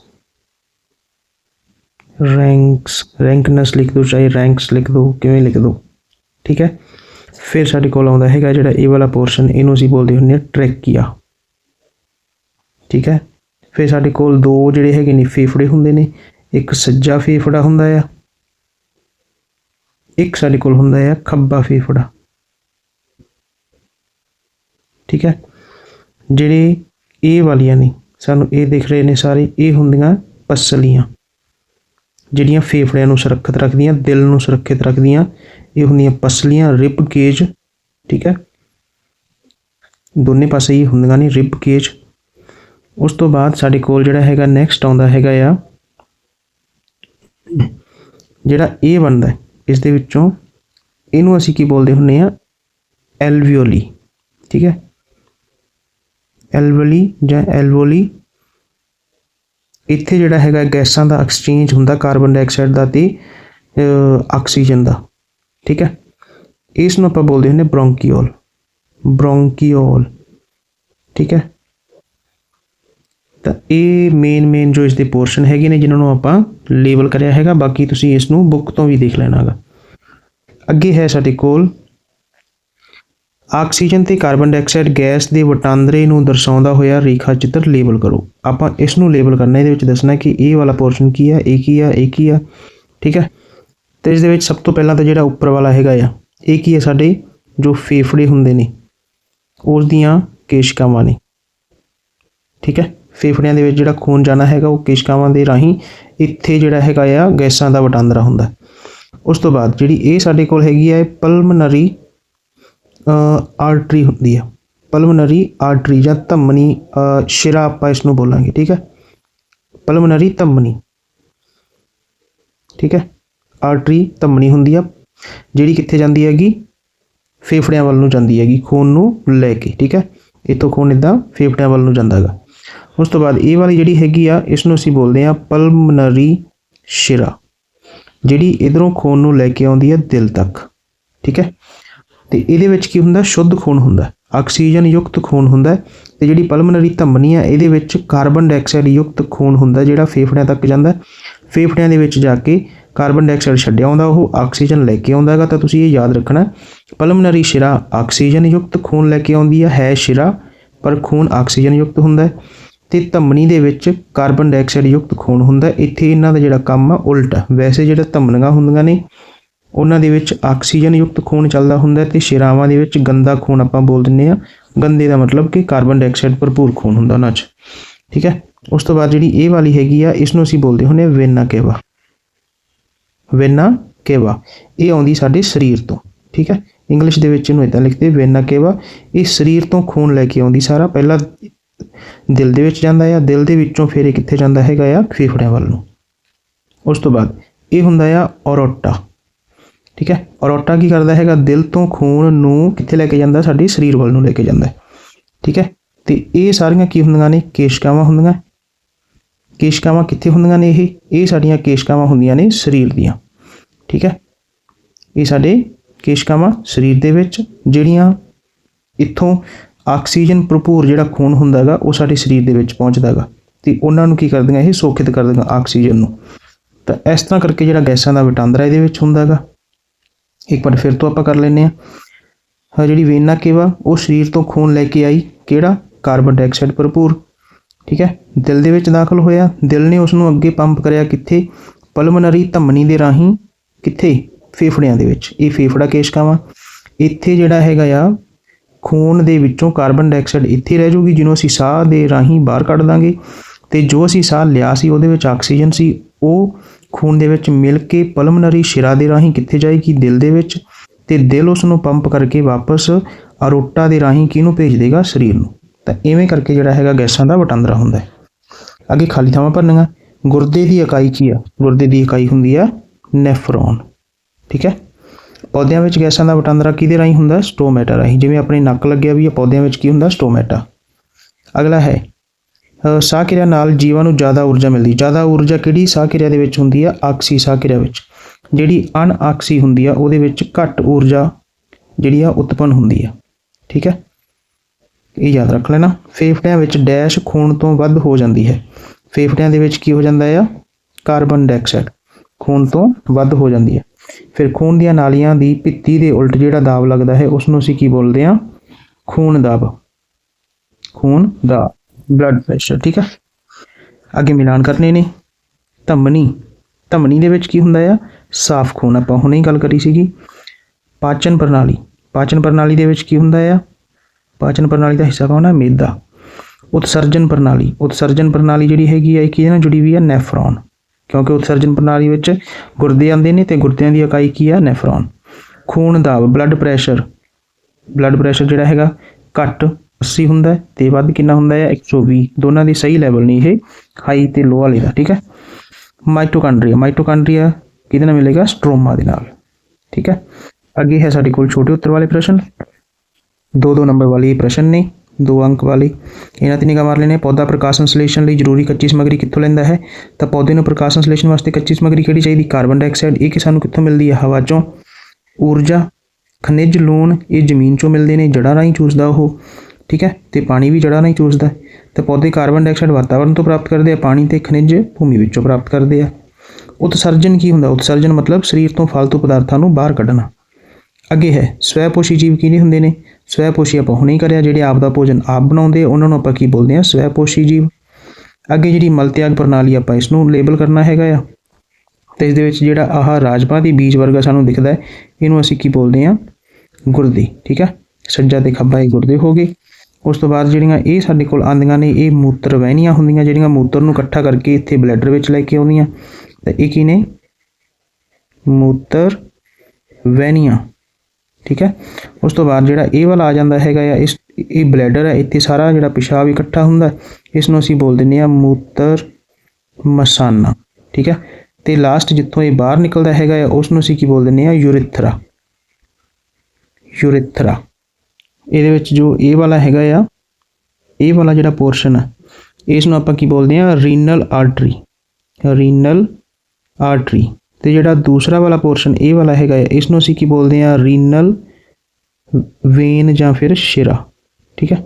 [SPEAKER 1] ਰੈਂਕਸ ਰੈਂਕਨਸ ਲਿਖ ਦੋ ਚਾਹੇ ਰੈਂਕਸ ਲਿਖ ਦੋ ਕਿਵੇਂ ਲਿਖ ਦੋ ਠੀਕ ਹੈ? ਫਿਰ ਸਾਡੇ ਕੋਲ ਆਉਂਦਾ ਹੈਗਾ ਜਿਹੜਾ ਇਹ ਵਾਲਾ ਪੋਰਸ਼ਨ ਇਹਨੂੰ ਅਸੀਂ ਬੋਲਦੇ ਹੁੰਦੇ ਆ ਟ੍ਰੈਕੀਆ ਠੀਕ ਹੈ? ਫਿਰ ਸਾਡੇ ਕੋਲ ਦੋ ਜਿਹੜੇ ਹੈਗੇ ਨੇ ਫੇਫੜੇ ਹੁੰਦੇ ਨੇ, ਇੱਕ ਸੱਜਾ ਫੇਫੜਾ ਹੁੰਦਾ ਆ, ਇੱਕ ਸਾਡੇ ਕੋਲ ਹੁੰਦਾ ਆ ਖੱਬਾ ਫੇਫੜਾ। ਠੀਕ ਹੈ? ਜਿਹੜੇ ਇਹ ਵਾਲੀਆਂ ਨੇ, ਸਾਨੂੰ ਇਹ ਦਿਖ ਰਹੇ ਨੇ ਸਾਰੇ, ਇਹ ਹੁੰਦੀਆਂ ਪਸਲੀਆਂ। ਜਿਹੜੀਆਂ ਫੇਫੜਿਆਂ ਨੂੰ ਸੁਰੱਖਿਅਤ ਰੱਖਦੀਆਂ, ਦਿਲ ਨੂੰ ਸੁਰੱਖਿਅਤ ਰੱਖਦੀਆਂ, ਇਹ ਹੁੰਦੀਆਂ ਪਸਲੀਆਂ, ਰਿਬ ਕੇਜ਼, ਠੀਕ ਹੈ? ਦੋਨੇ ਪਾਸੇ ਹੀ ਹੁੰਦੀਆਂ ਨੇ ਰਿਬ ਕੇਜ਼। ਉਸ ਤੋਂ ਬਾਅਦ ਸਾਡੇ ਕੋਲ ਜਿਹੜਾ ਹੈਗਾ ਨੈਕਸਟ ਆਉਂਦਾ ਹੈਗਾ ਆ, ਜਿਹੜਾ ਇਹ ਬਣਦਾ ਇਸ ਦੇ ਵਿੱਚੋਂ ਇਹਨੂੰ ਅਸੀਂ ਕੀ ਬੋਲਦੇ ਹੁੰਨੇ ਆ ਐਲਵੀਓਲੀ ਠੀਕ ਹੈ? ਐਲਵਲੀ ਜਾਂ ਐਲਵੋਲੀ ਇੱਥੇ ਜਿਹੜਾ ਹੈਗਾ ਗੈਸਾਂ ਦਾ ਐਕਸਚੇਂਜ ਹੁੰਦਾ ਕਾਰਬਨ ਡਾਈਆਕਸਾਈਡ ਦਾ ਤੇ ਆਕਸੀਜਨ ਦਾ, ਠੀਕ ਹੈ? ਇਸ ਨੂੰ ਆਪਾਂ ਬੋਲਦੇ ਹੁੰਨੇ ਬ੍ਰੌਂਕੀਓਲ ਬ੍ਰੌਂਕੀਓਲ ਠੀਕ ਹੈ? ਤਾਂ ਇਹ ਮੇਨ ਮੇਨ ਜੋ ਇਸ ਦੇ ਪੋਰਸ਼ਨ ਹੈਗੇ ਨੇ, ਜਿਨ੍ਹਾਂ ਨੂੰ ਆਪਾਂ ਲੇਬਲ ਕਰਿਆ ਹੈਗਾ, ਬਾਕੀ ਤੁਸੀਂ ਇਸ ਨੂੰ ਬੁੱਕ ਤੋਂ ਵੀ ਦੇਖ ਲੈਣਾ ਹੈਗਾ ਅੱਗੇ ਹੈ ਸਾਡੇ ਕੋਲ, ਆਕਸੀਜਨ ਤੇ ਕਾਰਬਨ ਡਾਈਆਕਸਾਈਡ ਗੈਸ ਦੇ ਵਟਾਂਦਰੇ ਨੂੰ ਦਰਸਾਉਂਦਾ ਹੋਇਆ ਰੇਖਾ ਚਿੱਤਰ ਲੇਬਲ ਕਰੋ। ਆਪਾਂ ਇਸ ਨੂੰ ਲੇਬਲ ਕਰਨਾ, ਇਹਦੇ ਵਿੱਚ ਦੱਸਣਾ ਕਿ ਇਹ ਵਾਲਾ ਪੋਰਸ਼ਨ ਕੀ ਆ, ਇਹ ਕੀ ਆ, ਇਹ ਕੀ ਆ, ਠੀਕ ਹੈ ਤੇ ਇਸ ਦੇ ਵਿੱਚ ਸਭ ਤੋਂ ਪਹਿਲਾਂ ਤਾਂ ਜਿਹੜਾ ਉੱਪਰ ਵਾਲਾ ਹੈਗਾ ਆ, ਇਹ ਕੀ ਹੈ ਸਾਡੇ, ਜੋ ਫੇਫੜੇ ਹੁੰਦੇ ਨੇ, ਉਸ ਦੀਆਂ ਕੇਸ਼ਕਾਵਾਂ ਨੇ। ਠੀਕ ਹੈ ਫੇਫੜਿਆਂ ਦੇ ਵਿੱਚ ਜਿਹੜਾ ਖੂਨ ਜਾਣਾ ਹੈਗਾ, ਉਹ ਕੇਸ਼ਕਾਵਾਂ ਦੇ ਰਾਹੀਂ ਇੱਥੇ ਜਿਹੜਾ ਹੈਗਾ ਆ, ਗੈਸਾਂ ਦਾ ਵਟਾਂਦਰਾ ਹੁੰਦਾ। ਉਸ ਤੋਂ ਬਾਅਦ ਜਿਹੜੀ ਇਹ ਸਾਡੇ ਕੋਲ ਹੈਗੀ ਹੈ ਪਲਮਨਰੀ ਆਰਟਰੀ ਹੁੰਦੀ ਆ। ਪਲਮਨਰੀ ਆਰਟਰੀ ਜਾਂ ਧਮਨੀ ਸ਼ਿਰਾ ਆਪਾਂ ਇਸ ਨੂੰ ਬੋਲਾਂਗੇ, ਠੀਕ ਹੈ ਪਲਮਨਰੀ, ਧਮਨੀ, ਠੀਕ ਹੈ ਆਰਟਰੀ ਧਮਨੀ ਹੁੰਦੀ ਆ, ਜਿਹੜੀ ਕਿੱਥੇ ਜਾਂਦੀ ਹੈਗੀ? ਫੇਫੜਿਆਂ ਵੱਲ ਨੂੰ ਜਾਂਦੀ ਹੈਗੀ, ਖੂਨ ਨੂੰ ਲੈ ਕੇ, ਠੀਕ ਹੈ ਇੱਥੋਂ ਖੂਨ ਇਦਾਂ ਫੇਫੜਿਆਂ ਵੱਲ ਨੂੰ ਜਾਂਦਾ ਹੈਗਾ। ਉਸ ਤੋਂ ਬਾਅਦ ਇਹ ਵਾਲੀ ਜਿਹੜੀ ਹੈਗੀ ਆ ਇਸ ਨੂੰ ਅਸੀਂ ਬੋਲਦੇ ਆ ਪਲਮਨਰੀ ਸ਼ਿਰਾ, ਜਿਹੜੀ ਇਧਰੋਂ ਖੂਨ ਨੂੰ ਲੈ ਕੇ ਆਉਂਦੀ ਹੈ ਦਿਲ ਤੱਕ, ਠੀਕ ਹੈ? ਤੇ ਇਹਦੇ ਵਿੱਚ ਕੀ ਹੁੰਦਾ? ਸ਼ੁੱਧ ਖੂਨ ਹੁੰਦਾ ਆਕਸੀਜਨ ਯੁਕਤ ਖੂਨ ਹੁੰਦਾ ਹੈ ਤੇ ਜਿਹੜੀ ਪਲਮਨਰੀ ਧਮਨੀ ਆ, ਇਹਦੇ ਵਿੱਚ ਕਾਰਬਨ ਡਾਈਆਕਸਾਈਡ ਯੁਕਤ ਖੂਨ ਹੁੰਦਾ ਜਿਹੜਾ ਫੇਫੜਿਆਂ ਤੱਕ ਜਾਂਦਾ ਫੇਫੜਿਆਂ ਦੇ ਵਿੱਚ ਜਾ ਕੇ ਕਾਰਬਨ ਡਾਈਆਕਸਾਈਡ ਛੱਡਿਆ ਹੁੰਦਾ ਉਹ ਆਕਸੀਜਨ ਲੈ ਕੇ ਆਉਂਦਾ ਹੈਗਾ, ਤਾਂ ਤੁਸੀਂ ਇਹ ਯਾਦ ਰੱਖਣਾ ਪਲਮਨਰੀ ਸ਼ਿਰਾ ਆਕਸੀਜਨ ਯੁਕਤ ਖੂਨ ਲੈ ਕੇ ਆਉਂਦੀ ਹੈ ਹੈ ਸ਼ਿਰਾ, ਪਰ ਖੂਨ ਆਕਸੀਜਨ ਯੁਕਤ ਹੁੰਦਾ ਹੈ। ਤੇ ਧਮਣੀ ਦੇ ਵਿੱਚ ਕਾਰਬਨ ਡਾਈਆਕਸਾਈਡ ਯੁਕਤ ਖੂਨ ਹੁੰਦਾ ਇੱਥੇ ਇਹਨਾਂ ਦਾ ਜਿਹੜਾ ਕੰਮ ਆ, ਉਲਟ ਆ। ਵੈਸੇ ਜਿਹੜਾ ਧਮਨੀਆਂ ਹੁੰਦੀਆਂ ਨੇ, ਉਹਨਾਂ ਦੇ ਵਿੱਚ ਆਕਸੀਜਨ ਯੁਕਤ ਖੂਨ ਚੱਲਦਾ ਹੁੰਦਾ ਹੈ ਤੇ ਸ਼ਿਰਾਵਾਂ ਦੇ ਵਿੱਚ ਗੰਦਾ ਖੂਨ ਆਪਾਂ ਬੋਲ ਦਿੰਦੇ ਆ ਗੰਦੇ ਦਾ ਮਤਲਬ ਕਿ ਕਾਰਬਨ ਡਾਈਆਕਸਾਈਡ ਭਰਪੂਰ ਖੂਨ ਹੁੰਦਾ ਉਹਨਾਂ 'ਚ। ਠੀਕ ਹੈ? ਉਸ ਤੋਂ ਬਾਅਦ ਜਿਹੜੀ ਇਹ ਵਾਲੀ ਹੈਗੀ ਆ ਇਸ ਨੂੰ ਅਸੀਂ ਬੋਲਦੇ ਹੁੰਦੇ ਵੇਨਾ ਕੇਵਾ। ਵੇਨਾ ਕੇਵਾ। ਇਹ ਆਉਂਦੀ ਸਾਡੇ ਸਰੀਰ ਤੋਂ। ਠੀਕ ਹੈ? ਇੰਗਲਿਸ਼ ਦੇ ਵਿੱਚ ਇਹਨੂੰ ਇਦਾਂ ਲਿਖਦੇ ਵੇਨਾ ਕੇਵਾ। ਇਹ ਸਰੀਰ ਤੋਂ ਖੂਨ ਲੈ ਕੇ ਆਉਂਦੀ ਸਾਰਾ। ਪਹਿਲਾਂ ਦਿਲ ਦੇ ਵਿੱਚ ਜਾਂਦਾ ਆ, ਦਿਲ ਦੇ ਵਿੱਚੋਂ ਫਿਰ ਇਹ ਕਿੱਥੇ ਜਾਂਦਾ ਹੈਗਾ ਆ? ਫੇਫੜਿਆਂ ਵੱਲ ਨੂੰ। ਉਸ ਤੋਂ ਬਾਅਦ ਇਹ ਹੁੰਦਾ ਆ ਔਰੋਟਾ ਠੀਕ ਹੈ? ਔਰੋਟਾ ਕੀ ਕਰਦਾ ਹੈਗਾ? ਦਿਲ ਤੋਂ ਖੂਨ ਨੂੰ ਕਿੱਥੇ ਲੈ ਕੇ ਜਾਂਦਾ? ਸਾਡੇ ਸਰੀਰ ਵੱਲ ਨੂੰ ਲੈ ਕੇ ਜਾਂਦਾ। ਠੀਕ ਹੈ? ਤੇ ਇਹ ਸਾਰੀਆਂ ਕੀ ਹੁੰਦੀਆਂ ਨੇ? ਕੇਸ਼ਕਾਵਾਂ ਹੁੰਦੀਆਂ। ਕੇਸ਼ਕਾਵਾਂ ਕਿੱਥੇ ਹੁੰਦੀਆਂ ਨੇ ਇਹ? ਇਹ ਸਾਡੀਆਂ ਕੇਸ਼ਕਾਵਾਂ ਹੁੰਦੀਆਂ ਨੇ ਸਰੀਰ ਦੀਆਂ। ਠੀਕ ਹੈ? ਇਹ ਸਾਡੇ ਕੇਸ਼ਕਾਵਾਂ ਸਰੀਰ ਦੇ ਵਿੱਚ ਜਿਹੜੀਆਂ ਇੱਥੋਂ ਆਕਸੀਜਨ ਭਰਪੂਰ ਜਿਹੜਾ ਖੂਨ ਹੁੰਦਾ ਹੈਗਾ, ਉਹ ਸਾਡੇ ਸਰੀਰ ਦੇ ਵਿੱਚ ਪਹੁੰਚਦਾ ਹੈਗਾ। ਤੇ ਉਹਨਾਂ ਨੂੰ ਕੀ ਕਰਦੀਆਂ, ਇਹ ਸੋਖਿਤ ਕਰਦੀਆਂ ਆਕਸੀਜਨ ਨੂੰ। ਤਾਂ ਇਸ ਤਰ੍ਹਾਂ ਕਰਕੇ ਜਿਹੜਾ ਗੈਸਾਂ ਦਾ ਵਟਾਂਦਰਾ ਇਹਦੇ ਵਿੱਚ ਹੁੰਦਾ ਹੈਗਾ। ਇੱਕ ਵਾਰ ਫਿਰ ਤੋਂ ਆਪਾਂ ਕਰ ਲੈਂਦੇ ਹਾਂ। ਜਿਹੜੀ ਵੇਨਾ ਕੇਵਾ, ਉਹ ਸਰੀਰ ਤੋਂ ਖੂਨ ਲੈ ਕੇ ਆਈ। ਕਿਹੜਾ? ਕਾਰਬਨ ਡਾਈਆਕਸਾਈਡ ਭਰਪੂਰ। ਠੀਕ ਹੈ? ਦਿਲ ਦੇ ਵਿੱਚ ਦਾਖਲ ਹੋਇਆ। ਦਿਲ ਨੇ ਉਸ ਨੂੰ ਅੱਗੇ ਪੰਪ ਕਰਿਆ ਕਿੱਥੇ? ਪਲਮਨਰੀ ਧਮਨੀ ਦੇ ਰਾਹੀਂ। ਕਿੱਥੇ? ਫੇਫੜਿਆਂ ਦੇ ਵਿੱਚ। ਇਹ ਫੇਫੜਾ ਕੇਸ਼ਕਾਵਾਂ ਇੱਥੇ ਜਿਹੜਾ ਹੈਗਾ ਆ ਖੂਨ ਦੇ ਵਿੱਚੋਂ ਕਾਰਬਨ ਡਾਈਆਕਸਾਈਡ ਇੱਥੇ ਰਹਿ ਜਾਊਗੀ, ਜਿਹਨੂੰ ਅਸੀਂ ਸਾਹ ਦੇ ਰਾਹੀਂ ਬਾਹਰ ਕੱਢ ਦਾਂਗੇ। ਤੇ ਜੋ ਅਸੀਂ ਸਾਹ ਲਿਆ ਸੀ, ਉਹਦੇ ਵਿੱਚ ਆਕਸੀਜਨ ਸੀ, ਉਹ ਖੂਨ ਦੇ ਵਿੱਚ ਮਿਲ ਕੇ ਪਲਮਨਰੀ ਸ਼ਿਰਾ ਦੇ ਰਾਹੀਂ ਕਿੱਥੇ ਜਾਏਗੀ? ਦਿਲ ਦੇ ਵਿੱਚ। ਤੇ ਦਿਲ ਉਸ ਨੂੰ ਪੰਪ ਕਰਕੇ ਵਾਪਸ ਅਰੋਟਾ ਦੇ ਰਾਹੀਂ ਕਿਹਨੂੰ ਭੇਜ ਦੇਗਾ? ਸਰੀਰ ਨੂੰ। ਤਾਂ ਐਵੇਂ ਕਰਕੇ ਜਿਹੜਾ ਹੈਗਾ ਗੈਸਾਂ ਦਾ ਵਟਾਂਦਰਾ ਹੁੰਦਾ ਹੈ। ਅੱਗੇ ਖਾਲੀ ਥਾਵਾਂ ਭਰਨੀਆਂ। ਗੁਰਦੇ ਦੀ ਇਕਾਈ ਕੀ ਆ? ਗੁਰਦੇ ਦੀ ਇਕਾਈ ਹੁੰਦੀ ਆ ਨੈਫਰੋਨ। ਠੀਕ ਹੈ? ਪੌਦਿਆਂ ਵਿੱਚ ਗੈਸਾਂ ਦਾ ਵਟਾਂਦਰਾ ਕਿਹਦੇ ਰਾਹੀਂ ਹੁੰਦਾ? ਸਟੋਮੈਟਾ ਰਾਹੀਂ। ਜਿਵੇਂ ਆਪਣੇ ਨੱਕ ਲੱਗਿਆ ਵੀ ਹੈ ਪੌਦਿਆਂ ਵਿੱਚ ਕੀ ਹੁੰਦਾ? ਸਟੋਮੈਟਾ ਅਗਲਾ ਹੈ ਸਾਹ ਕਿਰਿਆ ਨਾਲ ਜੀਵਾਂ ਨੂੰ ਜ਼ਿਆਦਾ ਊਰਜਾ ਮਿਲਦੀ। ਜ਼ਿਆਦਾ ਊਰਜਾ ਕਿਹੜੀ ਸਾਹ ਕਿਰਿਆ ਦੇ ਵਿੱਚ ਹੁੰਦੀ ਆ? ਆਕਸੀ ਸਾਹ ਕਿਰਿਆ ਵਿੱਚ। ਜਿਹੜੀ ਅਣਆਕਸੀ ਹੁੰਦੀ ਆ, ਉਹਦੇ ਵਿੱਚ ਘੱਟ ਊਰਜਾ ਜਿਹੜੀ ਆ, ਉਤਪੰਨ ਹੁੰਦੀ ਆ। ਠੀਕ ਹੈ ਇਹ ਯਾਦ ਰੱਖ ਲੈਣਾ। ਫੇਫੜਿਆਂ ਵਿੱਚ ਡੈਸ਼ ਖੂਨ ਤੋਂ ਵੱਧ ਹੋ ਜਾਂਦੀ ਹੈ। ਫੇਫੜਿਆਂ ਦੇ ਵਿੱਚ ਕੀ ਹੋ ਜਾਂਦਾ ਆ? ਕਾਰਬਨ ਡਾਈਆਕਸਾਈਡ ਖੂਨ ਤੋਂ ਵੱਧ ਹੋ ਜਾਂਦੀ ਹੈ। ਫਿਰ ਖੂਨ ਦੀਆਂ ਨਾਲੀਆਂ ਦੀ ਭਿੱਤੀ ਦੇ ਉਲਟ ਜਿਹੜਾ ਦਾਬ ਲੱਗਦਾ ਹੈ ਉਸ ਨੂੰ ਅਸੀਂ ਕੀ ਬੋਲਦੇ ਆ ਖੂਨ ਦਾਬ। ਖੂਨ ਦਾ ਬਲੱਡ ਪ੍ਰੈਸ਼ਰ ਠੀਕ ਆ? ਅੱਗੇ ਮਿਲਾਨ ਕਰਨੇ ਨੇ। ਧਮਨੀ। ਧਮਨੀ ਦੇ ਵਿੱਚ ਕੀ ਹੁੰਦਾ ਆ? ਸਾਫ਼ ਖੂਨ। ਆਪਾਂ ਹੁਣੇ ਹੀ ਗੱਲ ਕਰੀ ਸੀਗੀ। ਪਾਚਨ ਪ੍ਰਣਾਲੀ। ਪਾਚਨ ਪ੍ਰਣਾਲੀ ਦੇ ਵਿੱਚ ਕੀ ਹੁੰਦਾ ਆ? ਪਾਚਨ ਪ੍ਰਣਾਲੀ ਦਾ ਹਿੱਸਾ ਕੌਣ ਹੈ ਮੇਦਾ। ਉਤਸਰਜਨ ਪ੍ਰਣਾਲੀ। ਉਤਸਰਜਨ ਪ੍ਰਣਾਲੀ ਜਿਹੜੀ ਹੈਗੀ ਆ, ਇਹ ਕਿਹਦੇ ਨਾਲ ਜੁੜੀ ਹੋਈ ਹੈ ਨੈਫਰੋਨ। ਕਿਉਂਕਿ ਉਤਸਰਜਨ ਪ੍ਰਣਾਲੀ ਵਿੱਚ ਗੁਰਦੇ ਆਉਂਦੇ ਨੇ ਤੇ ਗੁਰਦਿਆਂ ਦੀ ਇਕਾਈ ਕੀ ਹੈ ਨੈਫਰੋਨ। ਖੂਨ ਦਾਬ ਬਲੱਡ ਪ੍ਰੈਸ਼ਰ ਬਲੱਡ ਪ੍ਰੈਸ਼ਰ ਜਿਹੜਾ ਹੈਗਾ ਘੱਟ 80 ਹੁੰਦਾ ਹੈ ਤੇ ਵੱਧ ਕਿੰਨਾ ਹੁੰਦਾ ਹੈ? 120 ਦੋਨਾਂ ਦੀ ਸਹੀ ਲੈਵਲ ਨਹੀਂ ਇਹ ਹਾਈ ਤੇ ਲੋ ਵਾਲੇ ਦਾ, ਠੀਕ ਹੈ? ਮਾਈਟੋਕਾਂਡਰੀਆ ਮਾਈਟੋਕਾਂਡਰੀਆ ਕਿਹਦੇ ਨਾਲ ਮਿਲੇਗਾ? ਸਟ੍ਰੋਮਾ ਦੇ ਨਾਲ, ਠੀਕ ਹੈ? ਅੱਗੇ ਹੈ ਸਾਡੇ ਕੋਲ ਛੋਟੇ ਉੱਤਰ ਵਾਲੇ ਪ੍ਰਸ਼ਨ। ਦੋ ਦੋ ਨੰਬਰ ਵਾਲੇ ਪ੍ਰਸ਼ਨ ਨੇ। ਦੋ ਅੰਕ ਵਾਲੇ। ਇਹਨਾਂ ਤੇ ਨਿਗਾਹ ਮਾਰ ਲੈਣੇ ਪੌਦਾ ਪ੍ਰਕਾਸ਼ ਸੰਸਲੇਸ਼ਣ ਲਈ ਜ਼ਰੂਰੀ ਕੱਚੀ ਸਮੱਗਰੀ ਕਿੱਥੋਂ ਲੈਂਦਾ ਹੈ? ਤਾਂ ਪੌਦੇ ਨੂੰ ਪ੍ਰਕਾਸ਼ ਸੰਸਲੇਸ਼ਣ ਵਾਸਤੇ ਕੱਚੀ ਸਮੱਗਰੀ ਕਿਹੜੀ ਚਾਹੀਦੀ? Carbon dioxide. ਇਹ ਕਿ ਸਾਨੂੰ ਕਿੱਥੋਂ ਮਿਲਦੀ ਹੈ? ਹਵਾ ਚੋਂ। ਊਰਜਾ, ਖਣਿਜ, ਲੂਣ, ਇਹ ਜ਼ਮੀਨ ਚੋਂ ਮਿਲਦੇ ਨੇ। ਜੜ੍ਹਾਂ ਰਾਹੀਂ ਚੂਸਦਾ ਉਹ। ਠੀਕ ਹੈ? ਤੇ ਪਾਣੀ ਵੀ ਜੜ੍ਹਾਂ ਰਾਹੀਂ ਚੂਸਦਾ ਹੈ। ਤੇ ਪੌਦੇ ਕਾਰਬਨ ਡਾਈਆਕਸਾਈਡ ਵਾਤਾਵਰਣ ਤੋਂ ਪ੍ਰਾਪਤ ਕਰਦੇ ਆ। ਪਾਣੀ ਤੇ ਖਣਿਜ ਭੂਮੀ ਵਿੱਚੋਂ ਪ੍ਰਾਪਤ ਕਰਦੇ ਆ। ਉਤਸਰਜਨ ਕੀ ਹੁੰਦਾ? ਉਤਸਰਜਨ ਮਤਲਬ ਸਰੀਰ ਤੋਂ ਫालतू ਪਦਾਰਥਾਂ ਨੂੰ ਬਾਹਰ ਕੱਢਣਾ। ਅੱਗੇ ਹੈ। ਸਵੈਪੋਸ਼ੀ ਜੀਵ ਕਿਹਨੇ ਹੁੰਦੇ ਨੇ? ਸਵੈਪੋਸ਼ੀ ਆਪਾਂ ਹੁਣੇ ਹੀ ਕਰਿਆ, ਜਿਹੜੇ ਆਪ ਦਾ ਭੋਜਨ ਆਪ ਬਣਾਉਂਦੇ, ਉਹਨਾਂ ਨੂੰ ਆਪਾਂ ਕੀ ਬੋਲਦੇ ਆ ਸਵੈਪੋਸ਼ੀ ਜੀਵ ਅੱਗੇ ਜਿਹੜੀ ਮਲ ਤਿਆਗ ਪ੍ਰਣਾਲੀ ਆਪਾਂ ਇਸ ਨੂੰ ਲੇਬਲ ਕਰਨਾ ਹੈਗਾ ਆ। ਤੇ ਇਸ ਦੇ ਵਿੱਚ ਜਿਹੜਾ ਆਹ ਰਾਜਪਾ ਦੀ ਬੀਜ ਵਰਗਾ ਸਾਨੂੰ ਦਿਖਦਾ ਹੈ, ਇਹਨੂੰ ਅਸੀਂ ਕੀ ਬੋਲਦੇ ਆ ਗੁਰਦੇ, ਠੀਕ ਹੈ ਸੱਜਾ ਤੇ ਖੱਬਾ ਇਹ ਗੁਰਦੇ ਹੋ ਗਏ। ਉਸ ਤੋਂ ਬਾਅਦ ਜਿਹੜੀਆਂ ਇਹ ਸਾਡੇ ਕੋਲ ਆਉਂਦੀਆਂ ਨੇ, ਇਹ ਮੂਤਰ ਵਹਿਣੀਆਂ ਹੁੰਦੀਆਂ, ਜਿਹੜੀਆਂ ਮੂਤਰ ਨੂੰ ਇਕੱਠਾ ਕਰਕੇ ਇੱਥੇ ਬਲੈਡਰ ਵਿੱਚ ਲੈ ਕੇ ਆਉਂਦੀਆਂ। ਤੇ ਇਹ ਕੀ ਨੇ? ਮੂਤਰ ਵਹਿਣੀਆਂ। ਠੀਕ ਹੈ? ਉਸ ਤੋਂ ਬਾਅਦ ਜਿਹੜਾ ਇਹ ਵਾਲਾ ਆ ਜਾਂਦਾ ਹੈਗਾ ਆ, ਇਸ ਇਹ ਬਲੈਡਰ ਹੈ ਇੱਥੇ ਸਾਰਾ ਜਿਹੜਾ ਪਿਸ਼ਾਬ ਇਕੱਠਾ ਹੁੰਦਾ ਇਸ ਨੂੰ ਅਸੀਂ ਬੋਲ ਦਿੰਦੇ ਆ ਮੂਤਰ ਮਸਾਨਾ, ਠੀਕ ਹੈ? ਤੇ ਲਾਸਟ ਜਿੱਥੋਂ ਇਹ ਬਾਹਰ ਨਿਕਲਦਾ ਹੈਗਾ ਆ ਉਸ ਨੂੰ ਅਸੀਂ ਕੀ ਬੋਲ ਦਿੰਦੇ ਆ ਯੂਰਿਥਰਾ ਯੂਰਿਥਰਾ ਇਹਦੇ ਵਿੱਚ ਜੋ ਇਹ ਵਾਲਾ ਹੈਗਾ ਆ, ਇਹ ਵਾਲਾ ਜਿਹੜਾ ਪੋਰਸ਼ਨ ਹੈ ਇਸ ਨੂੰ ਆਪਾਂ ਕੀ ਬੋਲਦੇ ਆ ਰੀਨਲ ਆਰਟਰੀ ਰੀਨਲ ਆਰਟਰੀ ਤੇ ਜਿਹੜਾ ਦੂਸਰਾ ਵਾਲਾ ਪੋਰਸ਼ਨ ਇਹ ਵਾਲਾ ਹੈਗਾ ਆ ਇਸ ਨੂੰ ਅਸੀਂ ਕੀ ਬੋਲਦੇ ਆ ਰੀਨਲ ਵੇਨ ਜਾਂ ਫਿਰ ਸ਼ਿਰਾ, ਠੀਕ ਹੈ?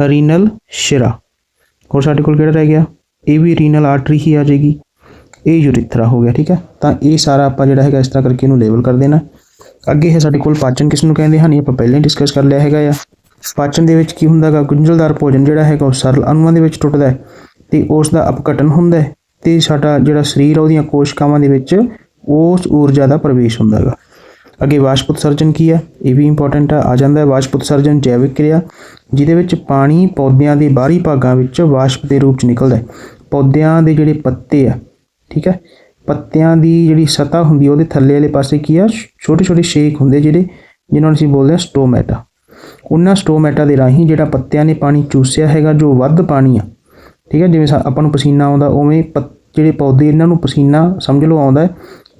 [SPEAKER 1] ਰੀਨਲ ਸ਼ਿਰਾ। ਹੋਰ ਸਾਡੇ ਕੋਲ ਕਿਹੜਾ ਰਹਿ ਗਿਆ? ਇਹ ਵੀ ਰੀਨਲ ਆਰਟਰੀ ਹੀ ਆ ਜਾਏਗੀ। ਇਹ ਯੂਰਿਥਰਾ ਹੋ ਗਿਆ, ਠੀਕ ਹੈ? ਤਾਂ ਇਹ ਸਾਰਾ ਆਪਾਂ ਜਿਹੜਾ ਹੈਗਾ ਇਸ ਤਰ੍ਹਾਂ ਕਰਕੇ ਇਹਨੂੰ ਲੇਬਲ ਕਰ ਦੇਣਾ। ਅੱਗੇ ਹੈ ਸਾਡੇ ਕੋਲ ਪਾਚਨ ਕਿਸ ਨੂੰ ਕਹਿੰਦੇ ਹਨ? ਇਹ ਆਪਾਂ ਪਹਿਲਾਂ ਹੀ ਡਿਸਕਸ ਕਰ ਲਿਆ ਹੈਗਾ ਆ। ਪਾਚਨ ਦੇ ਵਿੱਚ ਕੀ ਹੁੰਦਾਗਾ ਗੁੰਝਲਦਾਰ ਭੋਜਨ ਜਿਹੜਾ ਹੈਗਾ, ਉਹ ਸਰਲ ਅਣੂਆਂ ਦੇ ਵਿੱਚ ਟੁੱਟਦਾ ਹੈ ਤੇ ਉਸ ਦਾ ਅਪਘਟਨ ਹੁੰਦਾ ਹੈ ਤੇ ਸਾਡਾ ਜਿਹੜਾ ਸਰੀਰ ਆ, ਉਹਦੀਆਂ ਕੋਸ਼ਿਕਾਵਾਂ ਦੇ ਵਿੱਚ ਉਸ ਊਰਜਾ ਦਾ ਪ੍ਰਵੇਸ਼ ਹੁੰਦਾ ਹੁੰਦਾਗਾ ਅੱਗੇ ਵਾਸ਼ਪ ਉਤਸਰਜਨ ਕੀ ਹੈ? ਇਹ ਵੀ ਇੰਪੋਰਟੈਂਟ ਆ। ਆ ਜਾਂਦਾ ਹੈ ਵਾਸ਼ਪ ਉਤਸਰਜਨ ਜੈਵਿਕ ਕਿਰਿਆ, ਜਿਹਦੇ ਵਿੱਚ ਪਾਣੀ ਪੌਦਿਆਂ ਦੇ ਬਾਹਰੀ ਭਾਗਾਂ ਵਿੱਚ ਵਾਸ਼ਪ ਦੇ ਰੂਪ ਚ ਨਿਕਲਦਾ ਹੈ। ਪੌਦਿਆਂ ਦੇ ਜਿਹੜੇ ਪੱਤੇ ਆ, ਠੀਕ ਹੈ? ਪੱਤਿਆਂ ਦੀ ਜਿਹੜੀ ਸਤ੍ਹਾ ਹੁੰਦੀ ਉਹਦੇ ਥੱਲੇ ਵਾਲੇ ਪਾਸੇ ਕੀ ਆ? ਛੋਟੇ ਛੋਟੇ ਸ਼ੇਕ ਹੁੰਦੇ ਜਿਹੜੇ ਜਿਨ੍ਹਾਂ ਨੂੰ ਅਸੀਂ ਬੋਲਦੇ ਹਾਂ ਸਟੋਮੈਟਾ। ਉਹਨਾਂ ਸਟੋਮੈਟਾ ਦੇ ਰਾਹੀਂ ਜਿਹੜਾ ਪੱਤਿਆਂ ਨੇ ਪਾਣੀ ਚੂਸਿਆ ਹੈਗਾ, ਜੋ ਵੱਧ ਪਾਣੀ ਆ, ਠੀਕ ਹੈ? ਜਿਵੇਂ ਸਾ- ਆਪਾਂ ਨੂੰ ਪਸੀਨਾ ਆਉਂਦਾ, ਉਵੇਂ ਪੱਤ- ਜਿਹੜੇ ਪੌਦੇ ਇਹਨਾਂ ਨੂੰ ਪਸੀਨਾ ਸਮਝ ਲਓ ਆਉਂਦਾ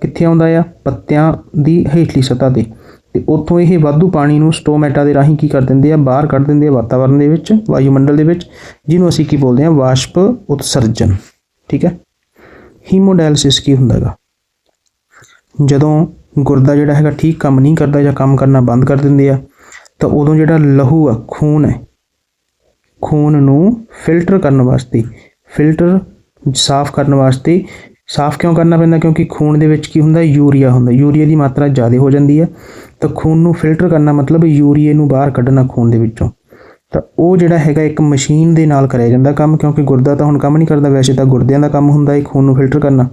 [SPEAKER 1] ਕਿੱਥੇ ਆਉਂਦਾ ਆ? ਪੱਤਿਆਂ ਦੀ ਹੇਠਲੀ ਸਤਹ ਤੇ। ਤੇ ਉੱਥੋਂ ਇਹ ਵਾਧੂ ਪਾਣੀ ਨੂੰ ਸਟੋਮੈਟਾ ਦੇ ਰਾਹੀਂ ਕੀ ਕਰ ਦਿੰਦੇ ਆ? ਬਾਹਰ ਕੱਢ ਦਿੰਦੇ ਆ ਵਾਤਾਵਰਣ ਦੇ ਵਿੱਚ, ਵਾਯੂਮੰਡਲ ਦੇ ਵਿੱਚ, ਜਿਹਨੂੰ ਅਸੀਂ ਕੀ ਬੋਲਦੇ ਆ? ਵਾਸ਼ਪ ਉਤਸਰਜਨ। ਠੀਕ ਹੈ? ਹੀਮੋਡਾਇਲਿਸਿਸ ਕੀ ਹੁੰਦਾ ਹੈਗਾ? ਜਦੋਂ ਗੁਰਦਾ ਜਿਹੜਾ ਹੈਗਾ ਠੀਕ ਕੰਮ ਨਹੀਂ ਕਰਦਾ ਜਾਂ ਕੰਮ ਕਰਨਾ ਬੰਦ ਕਰ ਦਿੰਦੇ ਆ, ਤਾਂ ਉਦੋਂ ਜਿਹੜਾ ਲਹੂ ਆ, ਖੂਨ ਹੈ, ਖੂਨ ਨੂੰ ਫਿਲਟਰ ਕਰਨ ਵਾਸਤੇ, ਫਿਲਟਰ ਸਾਫ਼ ਕਰਨ ਵਾਸਤੇ ਸਾਫ਼ ਕਿਉਂ ਕਰਨਾ ਪੈਂਦਾ? ਕਿਉਂਕਿ ਖੂਨ ਦੇ ਵਿੱਚ ਕੀ ਹੁੰਦਾ? ਯੂਰੀਆ ਹੁੰਦਾ। ਯੂਰੀਆ ਦੀ ਮਾਤਰਾ ਜ਼ਿਆਦਾ ਹੋ ਜਾਂਦੀ ਹੈ। ਤਾਂ ਖੂਨ ਨੂੰ ਫਿਲਟਰ ਕਰਨਾ ਮਤਲਬ ਯੂਰੀਏ ਨੂੰ ਬਾਹਰ ਕੱਢਣਾ ਖੂਨ ਦੇ ਵਿੱਚੋਂ। ਤਾਂ ਉਹ ਜਿਹੜਾ ਹੈਗਾ ਇੱਕ ਮਸ਼ੀਨ ਦੇ ਨਾਲ ਕਰਿਆ ਜਾਂਦਾ ਕੰਮ, ਕਿਉਂਕਿ ਗੁਰਦਾ ਤਾਂ ਹੁਣ ਕੰਮ ਨਹੀਂ ਕਰਦਾ। ਵੈਸੇ ਤਾਂ ਗੁਰਦਿਆਂ ਦਾ ਕੰਮ ਹੁੰਦਾ ਹੈ ਖੂਨ ਨੂੰ ਫਿਲਟਰ ਕਰਨਾ।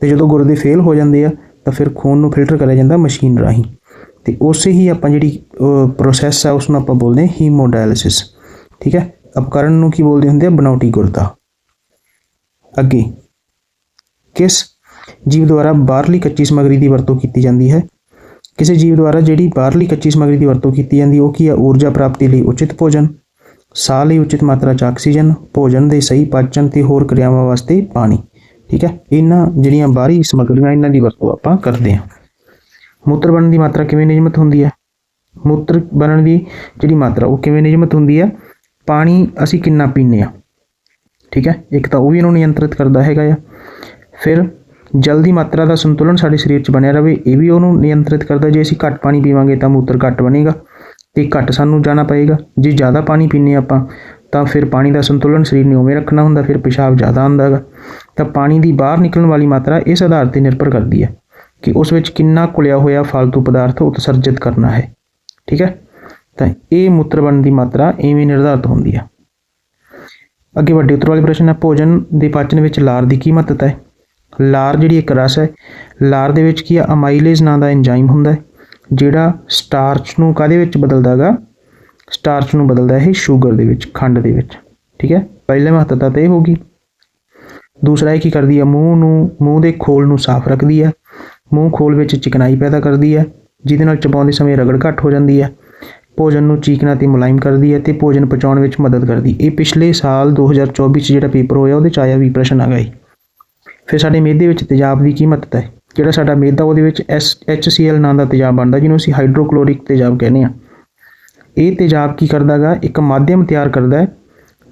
[SPEAKER 1] ਤੇ ਜਦੋਂ ਗੁਰਦੇ ਫੇਲ ਹੋ ਜਾਂਦੇ ਆ, ਤਾਂ ਫਿਰ ਖੂਨ ਨੂੰ ਫਿਲਟਰ ਕਰਿਆ ਜਾਂਦਾ ਮਸ਼ੀਨ ਰਾਹੀਂ। ਤੇ ਉਸੇ ਹੀ ਆਪਾਂ ਜਿਹੜੀ ਪ੍ਰੋਸੈਸ ਆ ਉਸ ਨੂੰ ਆਪਾਂ ਬੋਲਦੇ ਹਾਂ ਹੀਮੋਡਾਇਲਿਸਿਸ। ਠੀਕ ਹੈ? ਉਪਕਰਨ ਨੂੰ ਕੀ ਬੋਲਦੇ ਹੁੰਦੇ ਆ? ਬਨਾਉਟੀ ਗੁਰਦਾ। ਅੱਗੇ। ਕਿਸ ਜੀਵ ਦੁਆਰਾ ਬਾਹਰਲੀ ਕੱਚੀ ਸਮੱਗਰੀ ਦੀ ਵਰਤੋਂ ਕੀਤੀ ਜਾਂਦੀ ਹੈ? ਕਿਸੇ ਜੀਵ ਦੁਆਰਾ ਜਿਹੜੀ ਬਾਹਰਲੀ ਕੱਚੀ ਸਮੱਗਰੀ ਦੀ ਵਰਤੋਂ ਕੀਤੀ ਜਾਂਦੀ ਹੈ ਉਹ ਕੀ ਹੈ? ਊਰਜਾ ਪ੍ਰਾਪਤੀ ਲਈ ਉਚਿਤ ਭੋਜਨ, ਸਾਹ ਲਈ ਉਚਿਤ ਮਾਤਰਾ ਚ ਆਕਸੀਜਨ, ਭੋਜਨ ਦੇ ਸਹੀ ਪਾਚਨ ਤੇ ਹੋਰ ਕਿਰਿਆਵਾਂ ਵਾਸਤੇ ਪਾਣੀ। ਠੀਕ ਹੈ? ਇਹਨਾਂ ਜਿਹੜੀਆਂ ਬਾਹਰੀ ਸਮੱਗਰੀਆਂ, ਇਹਨਾਂ ਦੀ ਵਰਤੋਂ ਆਪਾਂ ਕਰਦੇ ਹਾਂ। ਮੂਤਰ ਬਣਨ ਦੀ ਮਾਤਰਾ ਕਿਵੇਂ ਨਿਯਮਤ ਹੁੰਦੀ ਹੈ? ਮੂਤਰ ਬਣਨ ਦੀ ਜਿਹੜੀ ਮਾਤਰਾ, ਉਹ ਕਿਵੇਂ ਨਿਯਮਤ ਹੁੰਦੀ ਹੈ? ਪਾਣੀ ਅਸੀਂ ਕਿੰਨਾ ਪੀਂਦੇ ਆ ਠੀਕ ਹੈ? ਇੱਕ ਤਾਂ ਉਹ ਵੀ ਇਹਨੂੰ ਨਿਯੰਤਰਿਤ ਕਰਦਾ ਹੈਗਾ ਆ। ਫਿਰ ਜਲ ਦੀ ਮਾਤਰਾ ਦਾ ਸੰਤੁਲਨ ਸਾਡੇ ਸਰੀਰ 'ਚ ਬਣਿਆ ਰਵੇ, ਇਹ ਵੀ ਉਹਨੂੰ ਨਿਯੰਤਰਿਤ ਕਰਦਾ ਜੇ ਅਸੀਂ ਘੱਟ ਪਾਣੀ ਪੀਵਾਂਗੇ ਤਾਂ ਮੂਤਰ ਘੱਟ ਬਣੇਗਾ ਤੇ ਘੱਟ ਸਾਨੂੰ ਜਾਣਾ ਪਏਗਾ। ਜੇ ਜ਼ਿਆਦਾ ਪਾਣੀ ਪੀਨੇ ਆਪਾਂ, ਤਾਂ ਫਿਰ ਪਾਣੀ ਦਾ ਸੰਤੁਲਨ ਸਰੀਰ ਨੇ ਉਵੇਂ ਰੱਖਣਾ ਹੁੰਦਾ, ਫਿਰ ਪਿਸ਼ਾਬ ਜ਼ਿਆਦਾ ਆਉਂਦਾ ਹੈਗਾ ਤਾਂ ਪਾਣੀ ਦੀ ਬਾਹਰ ਨਿਕਲਣ ਵਾਲੀ ਮਾਤਰਾ ਇਸ ਆਧਾਰ ਤੇ ਨਿਰਭਰ ਕਰਦੀ ਹੈ ਕਿ ਉਸ ਵਿੱਚ ਕਿੰਨਾ ਘੁਲਿਆ ਹੋਇਆ ਫालतू ਪਦਾਰਥ ਉਤਸਰਜਿਤ ਕਰਨਾ ਹੈ। ਠੀਕ ਹੈ? ਤਾਂ ਇਹ ਮੂਤਰ ਬਣਨ ਦੀ ਮਾਤਰਾ ਐਵੇਂ ਨਿਰਧਾਰਤ ਹੁੰਦੀ ਹੈ। ਅੱਗੇ ਵੱਡੇ ਉੱਤਰ ਵਾਲੇ ਪ੍ਰਸ਼ਨ ਹੈ, ਭੋਜਨ ਦੇ ਪਾਚਨ ਵਿੱਚ ਲਾਰ ਦੀ ਕੀ ਮਹੱਤਤਾ ਹੈ? ਲਾਰ ਜਿਹੜੀ ਇੱਕ ਰਸ ਹੈ, ਲਾਰ ਦੇ ਵਿੱਚ ਕੀ ਆ? ਅਮਾਈਲੇਜ਼ ਨਾਂ ਦਾ ਐਂਜ਼ਾਈਮ ਹੁੰਦਾ ਹੈ, ਜਿਹੜਾ ਸਟਾਰਚ ਨੂੰ ਕਾਦੇ ਵਿੱਚ ਬਦਲਦਾ ਹੈਗਾ? ਸਟਾਰਚ ਨੂੰ ਬਦਲਦਾ ਹੈ ਸ਼ੂਗਰ ਦੇ ਵਿੱਚ, ਖੰਡ ਦੇ ਵਿੱਚ, ਠੀਕ ਹੈ? ਪਹਿਲੇ ਮਹੱਤਤਾ ਤਾਂ ਇਹ ਹੋਗੀ ਦੂਸਰਾ ਇਹ ਕੀ ਕਰਦੀ ਹੈ ਮੂੰਹ ਨੂੰ, ਮੂੰਹ ਦੇ ਖੋਲ ਨੂੰ ਸਾਫ਼ ਰੱਖਦੀ ਹੈ ਮੂੰਹ ਖੋਲ ਵਿੱਚ ਚਿਕਨਾਈ ਪੈਦਾ ਕਰਦੀ ਹੈ ਜਿਹਦੇ ਨਾਲ ਚਬਾਉਂਦੇ ਸਮੇਂ ਰਗੜ ਘੱਟ ਹੋ ਜਾਂਦੀ ਹੈ ਭੋਜਨ ਨੂੰ ਚੀਕਣਾ ਤੇ ਮੁਲਾਇਮ ਕਰਦੀ ਹੈ ਤੇ ਭੋਜਨ ਪਚਾਉਣ ਵਿੱਚ ਮਦਦ ਕਰਦੀ। ਇਹ ਪਿਛਲੇ ਸਾਲ 2024 ਚ ਜਿਹੜਾ ਪੇਪਰ ਹੋਇਆ, ਉਹਦੇ ਚ ਆਇਆ ਵੀ ਪ੍ਰਸ਼ਨ ਆ ਗਿਆ ਫਿਰ ਸਾਡੇ ਮੇਦੇ ਵਿੱਚ ਤੇਜ਼ਾਬ ਦੀ ਕੀ ਮਹੱਤਤਾ ਹੈ? ਜਿਹੜਾ ਸਾਡਾ ਮੇਦਾ ਉਹਦੇ ਵਿੱਚ ਐਸ HCl ਨਾਂ ਦਾ ਤੇਜ਼ਾਬ ਬਣਦਾ, ਜਿਹਨੂੰ ਅਸੀਂ ਹਾਈਡਰੋਕਲੋਰਿਕ ਤੇਜ਼ਾਬ ਕਹਿੰਦੇ ਆ ਇਹ ਤੇਜ਼ਾਬ ਕੀ ਕਰਦਾਗਾ ਇੱਕ ਮਾਧਿਅਮ ਤਿਆਰ ਕਰਦਾ ਹੈ,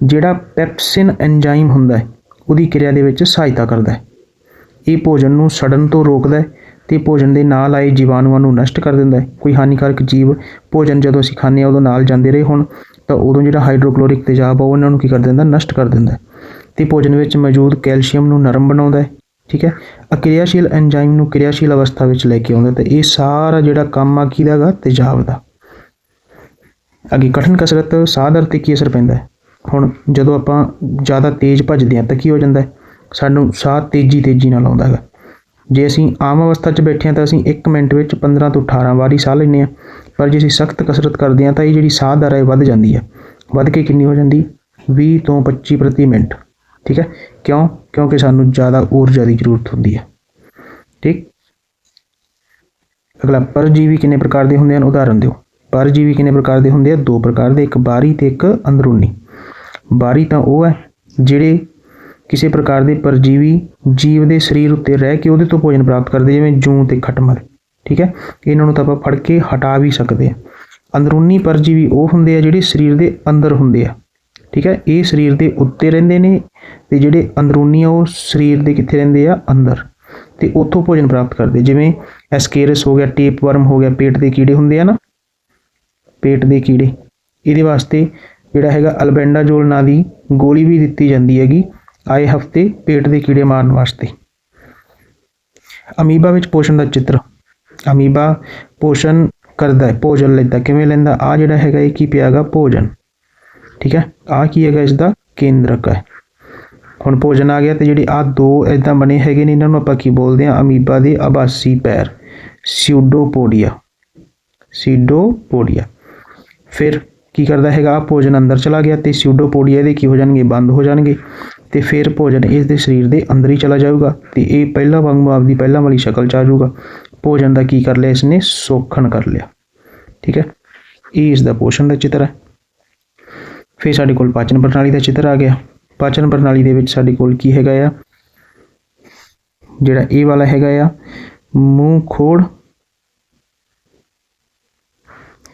[SPEAKER 1] ਜਿਹੜਾ ਪੈਪਸਿਨ ਐਂਜ਼ਾਈਮ ਹੁੰਦਾ ਹੈ, ਉਹਦੀ ਕਿਰਿਆ ਦੇ ਵਿੱਚ ਸਹਾਇਤਾ ਕਰਦਾ ਹੈ। ਇਹ ਭੋਜਨ ਨੂੰ ਸੜਨ ਤੋਂ ਰੋਕਦਾ ਹੈ ਤੇ ਭੋਜਨ ਦੇ ਨਾਲ ਆਏ ਜੀਵਾਣੂਆਂ ਨੂੰ ਨਸ਼ਟ ਕਰ ਦਿੰਦਾ ਹੈ। ਕੋਈ ਹਾਨੀਕਾਰਕ ਜੀਵ ਭੋਜਨ ਜਦੋਂ ਅਸੀਂ ਖਾਂਦੇ ਆ ਉਦੋਂ ਨਾਲ ਜਾਂਦੇ ਰਹੇ ਹੁਣ, ਤਾਂ ਉਦੋਂ ਜਿਹੜਾ ਹਾਈਡਰੋਕਲੋਰਿਕ ਤੇਜ਼ਾਬ ਆ, ਉਹ ਉਹਨਾਂ ਨੂੰ ਕੀ ਕਰ ਦਿੰਦਾ? ਨਸ਼ਟ ਕਰ ਦਿੰਦਾ ਤੇ ਭੋਜਨ ਵਿੱਚ ਮੌਜੂਦ ਕੈਲਸ਼ੀਅਮ ਨੂੰ ਨਰਮ ਬਣਾਉਂਦਾ ਹੈ, ਠੀਕ ਹੈ? ਅਕਿਰਿਆਸ਼ੀਲ ਐਂਜ਼ਾਈਮ ਨੂੰ ਕਿਰਿਆਸ਼ੀਲ ਅਵਸਥਾ ਵਿੱਚ ਲੈ ਕੇ ਆਉਂਦਾ ਤੇ ਇਹ ਸਾਰਾ ਜਿਹੜਾ ਕੰਮ ਆ ਕਿਹਦਾ ਗਾ? ਤੇਜ਼ਾਬ ਦਾ। ਅੱਗੇ ਕਠਿਨ ਕਸਰਤ, ਸਾਹ ਦਰ ਤੇ ਕੀ ਅਸਰ ਪੈਂਦਾ ਹੈ? ਹੁਣ ਜਦੋਂ ਆਪਾਂ ਜ਼ਿਆਦਾ ਤੇਜ਼ ਭੱਜਦੇ ਹਾਂ ਤਾਂ ਕੀ ਹੋ ਜਾਂਦਾ ਹੈ? ਸਾਨੂੰ ਸਾਹ ਤੇਜ਼ੀ ਤੇਜ਼ੀ ਨਾਲ ਆਉਂਦਾ ਹੈਗਾ। ਜੇ ਅਸੀਂ ਆਮ ਅਵਸਥਾ 'ਚ ਬੈਠੇ ਹਾਂ ਤਾਂ ਅਸੀਂ 1 ਮਿੰਟ ਵਿੱਚ 15 ਤੋਂ 18 ਵਾਰੀ ਸਾਹ ਲੈਂਦੇ ਹਾਂ, ਪਰ ਜੇ ਅਸੀਂ ਸਖਤ ਕਸਰਤ ਕਰਦੇ ਹਾਂ ਤਾਂ ਇਹ ਜਿਹੜੀ ਸਾਹ ਦਰ ਹੈ ਵੱਧ ਜਾਂਦੀ ਹੈ। ਵੱਧ ਕੇ ਕਿੰਨੀ ਹੋ ਜਾਂਦੀ 20 ਤੋਂ 25 ਪ੍ਰਤੀ ਮਿੰਟ। ਠੀਕ ਹੈ? ਕਿਉਂ? ਕਿਉਂਕਿ ਸਾਨੂੰ ਜ਼ਿਆਦਾ ਊਰਜਾ ਦੀ ਜ਼ਰੂਰਤ ਹੁੰਦੀ ਹੈ। ਠੀਕ? ਅਗਲਾ, ਪਰਜੀਵੀ ਕਿੰਨੇ ਪ੍ਰਕਾਰ ਦੇ ਹੁੰਦੇ ਹਨ? ਉਦਾਹਰਨ ਦਿਓ। ਪਰਜੀਵੀ ਕਿੰਨੇ ਪ੍ਰਕਾਰ ਦੇ ਹੁੰਦੇ ਆ? ਦੋ ਪ੍ਰਕਾਰ ਦੇ, ਇੱਕ ਬਾਹਰੀ ਤੇ ਇੱਕ ਅੰਦਰੂਨੀ। ਬਾਹਰੀ ਤਾਂ ਉਹ ਹੈ ਜਿਹੜੇ ਕਿਸੇ ਪ੍ਰਕਾਰ ਦੇ ਪਰਜੀਵੀ ਜੀਵ ਦੇ ਸਰੀਰ ਉੱਤੇ ਰਹਿ ਕੇ ਉਹਦੇ ਤੋਂ ਭੋਜਨ ਪ੍ਰਾਪਤ ਕਰਦੇ, ਜਿਵੇਂ ਜੂੰ ਤੇ ਖਟਮਲ ਠੀਕ ਹੈ? ਇਹਨਾਂ ਨੂੰ ਤਾਂ ਆਪਾਂ ਫੜ ਕੇ ਹਟਾ ਵੀ ਸਕਦੇ ਆ ਅੰਦਰੂਨੀ ਪਰਜੀਵੀ ਉਹ ਹੁੰਦੇ ਆ ਜਿਹੜੇ ਸਰੀਰ ਦੇ ਅੰਦਰ ਹੁੰਦੇ ਆ। ਠੀਕ ਹੈ? ਇਹ ਸਰੀਰ ਦੇ ਉੱਤੇ ਰਹਿੰਦੇ ਨੇ ਤੇ ਜਿਹੜੇ ਅੰਦਰੂਨੀ ਆ, ਉਹ ਸਰੀਰ ਦੇ ਕਿੱਥੇ ਰਹਿੰਦੇ ਆ? ਅੰਦਰ। ਤੇ ਉੱਥੋਂ ਭੋਜਨ ਪ੍ਰਾਪਤ ਕਰਦੇ। ਜਿਵੇਂ ਐਸਕੇਰਸ ਹੋ ਗਿਆ ਟੇਪ ਵਰਮ ਹੋ ਗਿਆ, ਪੇਟ ਦੇ ਕੀੜੇ ਹੁੰਦੇ ਆ ਨਾ? ਪੇਟ ਦੇ ਕੀੜੇ। ਇਹਦੇ ਵਾਸਤੇ ਜਿਹੜਾ ਹੈਗਾ ਅਲਬੈਂਡਾਜੋਲ ਨਾਂ ਦੀ ਗੋਲੀ ਵੀ ਦਿੱਤੀ ਜਾਂਦੀ ਹੈਗੀ ਆਏ ਹਫ਼ਤੇ ਪੇਟ ਦੇ ਕੀੜੇ ਮਾਰਨ ਵਾਸਤੇ। ਅਮੀਬਾ ਵਿੱਚ ਪੋਸ਼ਣ ਦਾ ਚਿੱਤਰ। ਅਮੀਬਾ ਪੋਸ਼ਣ ਕਰਦਾ ਹੈ, ਭੋਜਨ ਲੈਂਦਾ ਕਿਵੇਂ ਲੈਂਦਾ? ਆ ਜਿਹੜਾ ਹੈਗਾ ਇਹ ਕੀ ਪਿਆਗਾ ਭੋਜਨ। ਠੀਕ ਹੈ? ਆ ਕੀ ਹੈਗਾ ਇਸ ਦਾ ਕੇਂਦਰਕ ਹੈ। ਹੁਣ ਭੋਜਨ ਆ ਗਿਆ ਤੇ ਜਿਹੜੇ ਆ ਦੋ ਇਦਾਂ ਬਣੇ ਹੈਗੇ ਨੇ ਇਹਨਾਂ ਨੂੰ ਆਪਾਂ ਕੀ ਬੋਲਦੇ ਆ ਅਮੀਬਾ ਦੇ ਆਬਾਸੀ ਪੈਰ। ਸਿਊਡੋਪੋਡੀਆ ਸੀਡੋਪੋਡੀਆ ਫਿਰ ਕੀ ਕਰਦਾ ਹੈਗਾ? ਆਹ ਭੋਜਨ ਅੰਦਰ ਚਲਾ ਗਿਆ ਤੇ ਸਿਊਡੋਪੋਡੀਆ ਦੇ ਕੀ ਹੋ ਜਾਣਗੇ? ਬੰਦ ਹੋ ਜਾਣਗੇ। ਤੇ ਫਿਰ ਭੋਜਨ ਇਸ ਦੇ ਸਰੀਰ ਦੇ ਅੰਦਰ ਹੀ ਚਲਾ ਜਾਊਗਾ ਤੇ ਇਹ ਪਹਿਲਾਂ ਵਾਂਗੂ ਆਪਦੀ ਪਹਿਲਾਂ ਵਾਲੀ ਸ਼ਕਲ ਚ ਆ ਜਾਊਗਾ। ਭੋਜਨ ਦਾ ਕੀ ਕਰ ਲਿਆ ਇਸਨੇ? ਸੋਖਣ ਕਰ ਲਿਆ। ਠੀਕ ਹੈ? ਇਹ ਇਸ ਦਾ ਪੋਸ਼ਣ ਦਾ ਚਿੱਤਰ ਹੈ। ਫਿਰ ਸਾਡੇ ਕੋਲ ਪਾਚਨ ਪ੍ਰਣਾਲੀ ਦਾ ਚਿੱਤਰ ਆ ਗਿਆ। ਪਾਚਨ ਪ੍ਰਣਾਲੀ ਦੇ ਵਿੱਚ ਸਾਡੇ ਕੋਲ ਕੀ ਹੈਗਾ ਆ? ਜਿਹੜਾ ਇਹ ਵਾਲਾ ਹੈਗਾ ਆ, ਮੂੰਹ, ਖੋੜ।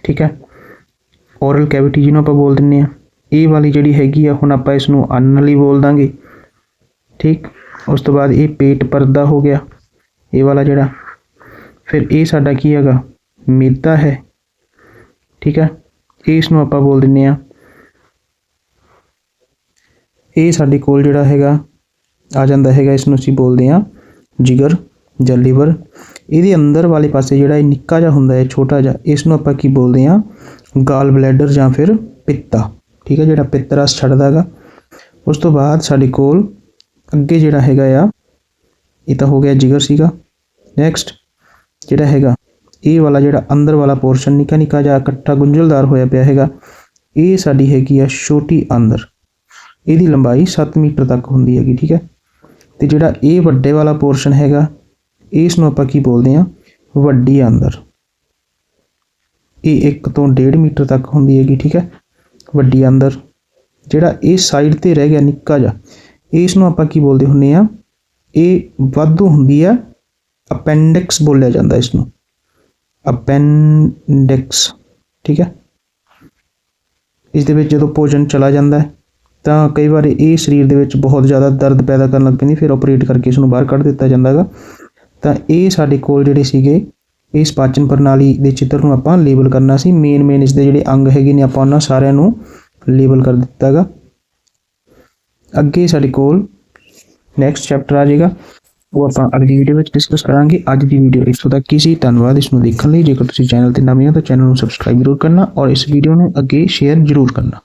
[SPEAKER 1] ਠੀਕ ਹੈ? ਔਰਲ ਕੈਵਿਟੀ ਜਿਹਨੂੰ ਆਪਾਂ ਬੋਲ ਦਿੰਨੇ ਆ ਇਹ ਵਾਲੀ ਜਿਹੜੀ ਹੈਗੀ ਆ, ਹੁਣ ਆਪਾਂ ਇਸ ਨੂੰ ਅੰਨ ਵਾਲੀ ਬੋਲ ਦਾਂਗੇ। ਠੀਕ? ਉਸ ਤੋਂ ਬਾਅਦ ਇਹ ਪੇਟ ਪਰਦਾ ਹੋ ਗਿਆ। ਇਹ ਵਾਲਾ ਜਿਹੜਾ। ਫਿਰ ਇਹ ਸਾਡਾ ਕੀ ਹੈਗਾ? ਮੇਦਾ ਹੈ। ਠੀਕ ਹੈ? ਇਸ ਨੂੰ ਆਪਾਂ ਬੋਲ ਦਿੰਨੇ ਆ ਇਹ ਸਾਡੇ ਕੋਲ ਜਿਹੜਾ ਹੈਗਾ, ਆ ਜਾਂਦਾ ਹੈਗਾ, ਇਸ ਨੂੰ ਅਸੀਂ ਬੋਲਦੇ ਆ ਜਿਗਰ, ਜਾਂ ਲੀਵਰ। ਇਹਦੇ ਅੰਦਰ ਵਾਲੇ ਪਾਸੇ ਜਿਹੜਾ ਇਹ ਨਿੱਕਾ ਜਿਹਾ ਹੁੰਦਾ ਹੈ, ਛੋਟਾ ਜਿਹਾ, ਇਸ ਨੂੰ ਆਪਾਂ ਕੀ ਬੋਲਦੇ ਆ ਗਾਲ ਬਲੈਡਰ ਜਾਂ ਫਿਰ ਪਿੱਤਾ। ਠੀਕ ਹੈ, ਜਿਹੜਾ ਪਿੱਤਰਸ ਛੱਡਦਾ ਹੈਗਾ। ਉਸ ਤੋਂ ਬਾਅਦ ਸਾਡੇ ਕੋਲ ਅੱਗੇ ਜਿਹੜਾ ਹੈਗਾ ਆ, ਇਹ ਤਾਂ ਹੋ ਗਿਆ ਜਿਗਰ ਸੀਗਾ। ਨੈਕਸਟ ਜਿਹੜਾ ਹੈਗਾ, ਇਹ ਵਾਲਾ ਜਿਹੜਾ ਅੰਦਰ ਵਾਲਾ ਪੋਰਸ਼ਨ ਨਿੱਕਾ ਨਿੱਕਾ ਜਿਹਾ, ਇਕੱਠਾ ਗੁੰਝਲਦਾਰ ਹੋਇਆ ਪਿਆ ਹੈਗਾ, ਇਹ ਸਾਡੀ ਹੈਗੀ ਆ ਛੋਟੀ ਅੰਦਰ। ਇਹਦੀ ਲੰਬਾਈ 7 ਮੀਟਰ ਤੱਕ ਹੁੰਦੀ ਹੈਗੀ, ਠੀਕ ਹੈ? ਤੇ ਜਿਹੜਾ ਇਹ ਵੱਡੇ ਵਾਲਾ ਪੋਰਸ਼ਨ ਹੈਗਾ ਇਸ ਨੂੰ ਆਪਾਂ ਕੀ ਬੋਲਦੇ ਆ ਵੱਡੀ ਅੰਦਰ ਇਹ 1 ਤੋਂ 1.5 ਮੀਟਰ ਤੱਕ ਹੁੰਦੀ ਹੈਗੀ, ਠੀਕ ਹੈ? ਵੱਡੀ ਅੰਦਰ ਜਿਹੜਾ ਇਹ ਸਾਈਡ ਤੇ ਰਹਿ ਗਿਆ ਨਿੱਕਾ ਜਿਹਾ ਇਸ ਨੂੰ ਆਪਾਂ ਕੀ ਬੋਲਦੇ ਹੁੰਨੇ ਆ ਇਹ ਵਾਧੂ ਹੁੰਦੀ ਆ ਅਪੈਂਡਿਕਸ ਬੋਲਿਆ ਜਾਂਦਾ ਇਸ ਨੂੰ ਅਪੈਂਡਿਕਸ ਠੀਕ ਹੈ? ਇਸ ਦੇ ਵਿੱਚ ਜਦੋਂ ਭੋਜਨ ਚਲਾ ਜਾਂਦਾ ਹੈ ਤਾਂ ਕਈ ਵਾਰ ਇਹ ਸਰੀਰ ਦੇ ਵਿੱਚ ਬਹੁਤ ਜ਼ਿਆਦਾ ਦਰਦ ਪੈਦਾ ਕਰਨ ਲੱਗ ਪੈਂਦੀ ਫਿਰ ਆਪਰੇਟ ਕਰਕੇ ਇਸ ਨੂੰ ਬਾਹਰ ਕੱਢ ਦਿੱਤਾ ਜਾਂਦਾ ਹੈਗਾ ਤਾਂ ਇਹ ਸਾਡੇ ਕੋਲ ਜਿਹੜੇ ਸੀਗੇ ਇਸ ਪਾਚਨ ਪ੍ਰਣਾਲੀ ਦੇ ਚਿੱਤਰ ਨੂੰ ਆਪਾਂ ਲੇਬਲ ਕਰਨਾ ਸੀ। ਮੇਨ ਮੇਨ ਇਸ ਦੇ ਜਿਹੜੇ ਅੰਗ ਹੈਗੇ ਨੇ, ਆਪਾਂ ਉਹਨਾਂ ਸਾਰਿਆਂ ਨੂੰ ਲੇਬਲ ਕਰ ਦਿੱਤਾ ਹੈਗਾ ਅੱਗੇ ਸਾਡੇ ਕੋਲ ਨੈਕਸਟ ਚੈਪਟਰ ਆ ਜਾਏਗਾ। ਉਹ ਆਪਾਂ ਅਗਲੀ ਵੀਡੀਓ ਵਿੱਚ ਡਿਸਕਸ ਕਰਾਂਗੇ। ਅੱਜ ਦੀ ਵੀਡੀਓ ਇੱਥੋਂ ਤੱਕ ਕੀ ਸੀ। ਧੰਨਵਾਦ ਇਸ ਨੂੰ ਦੇਖਣ ਲਈ। ਜੇਕਰ ਤੁਸੀਂ ਚੈਨਲ ਤੇ ਨਵੇਂ ਹੋ ਤਾਂ ਚੈਨਲ ਨੂੰ ਸਬਸਕ੍ਰਾਈਬ ਜ਼ਰੂਰ ਕਰਨਾ ਔਰ ਇਸ ਵੀਡੀਓ ਨੂੰ ਅੱਗੇ ਸ਼ੇਅਰ ਜ਼ਰੂਰ ਕਰਨਾ।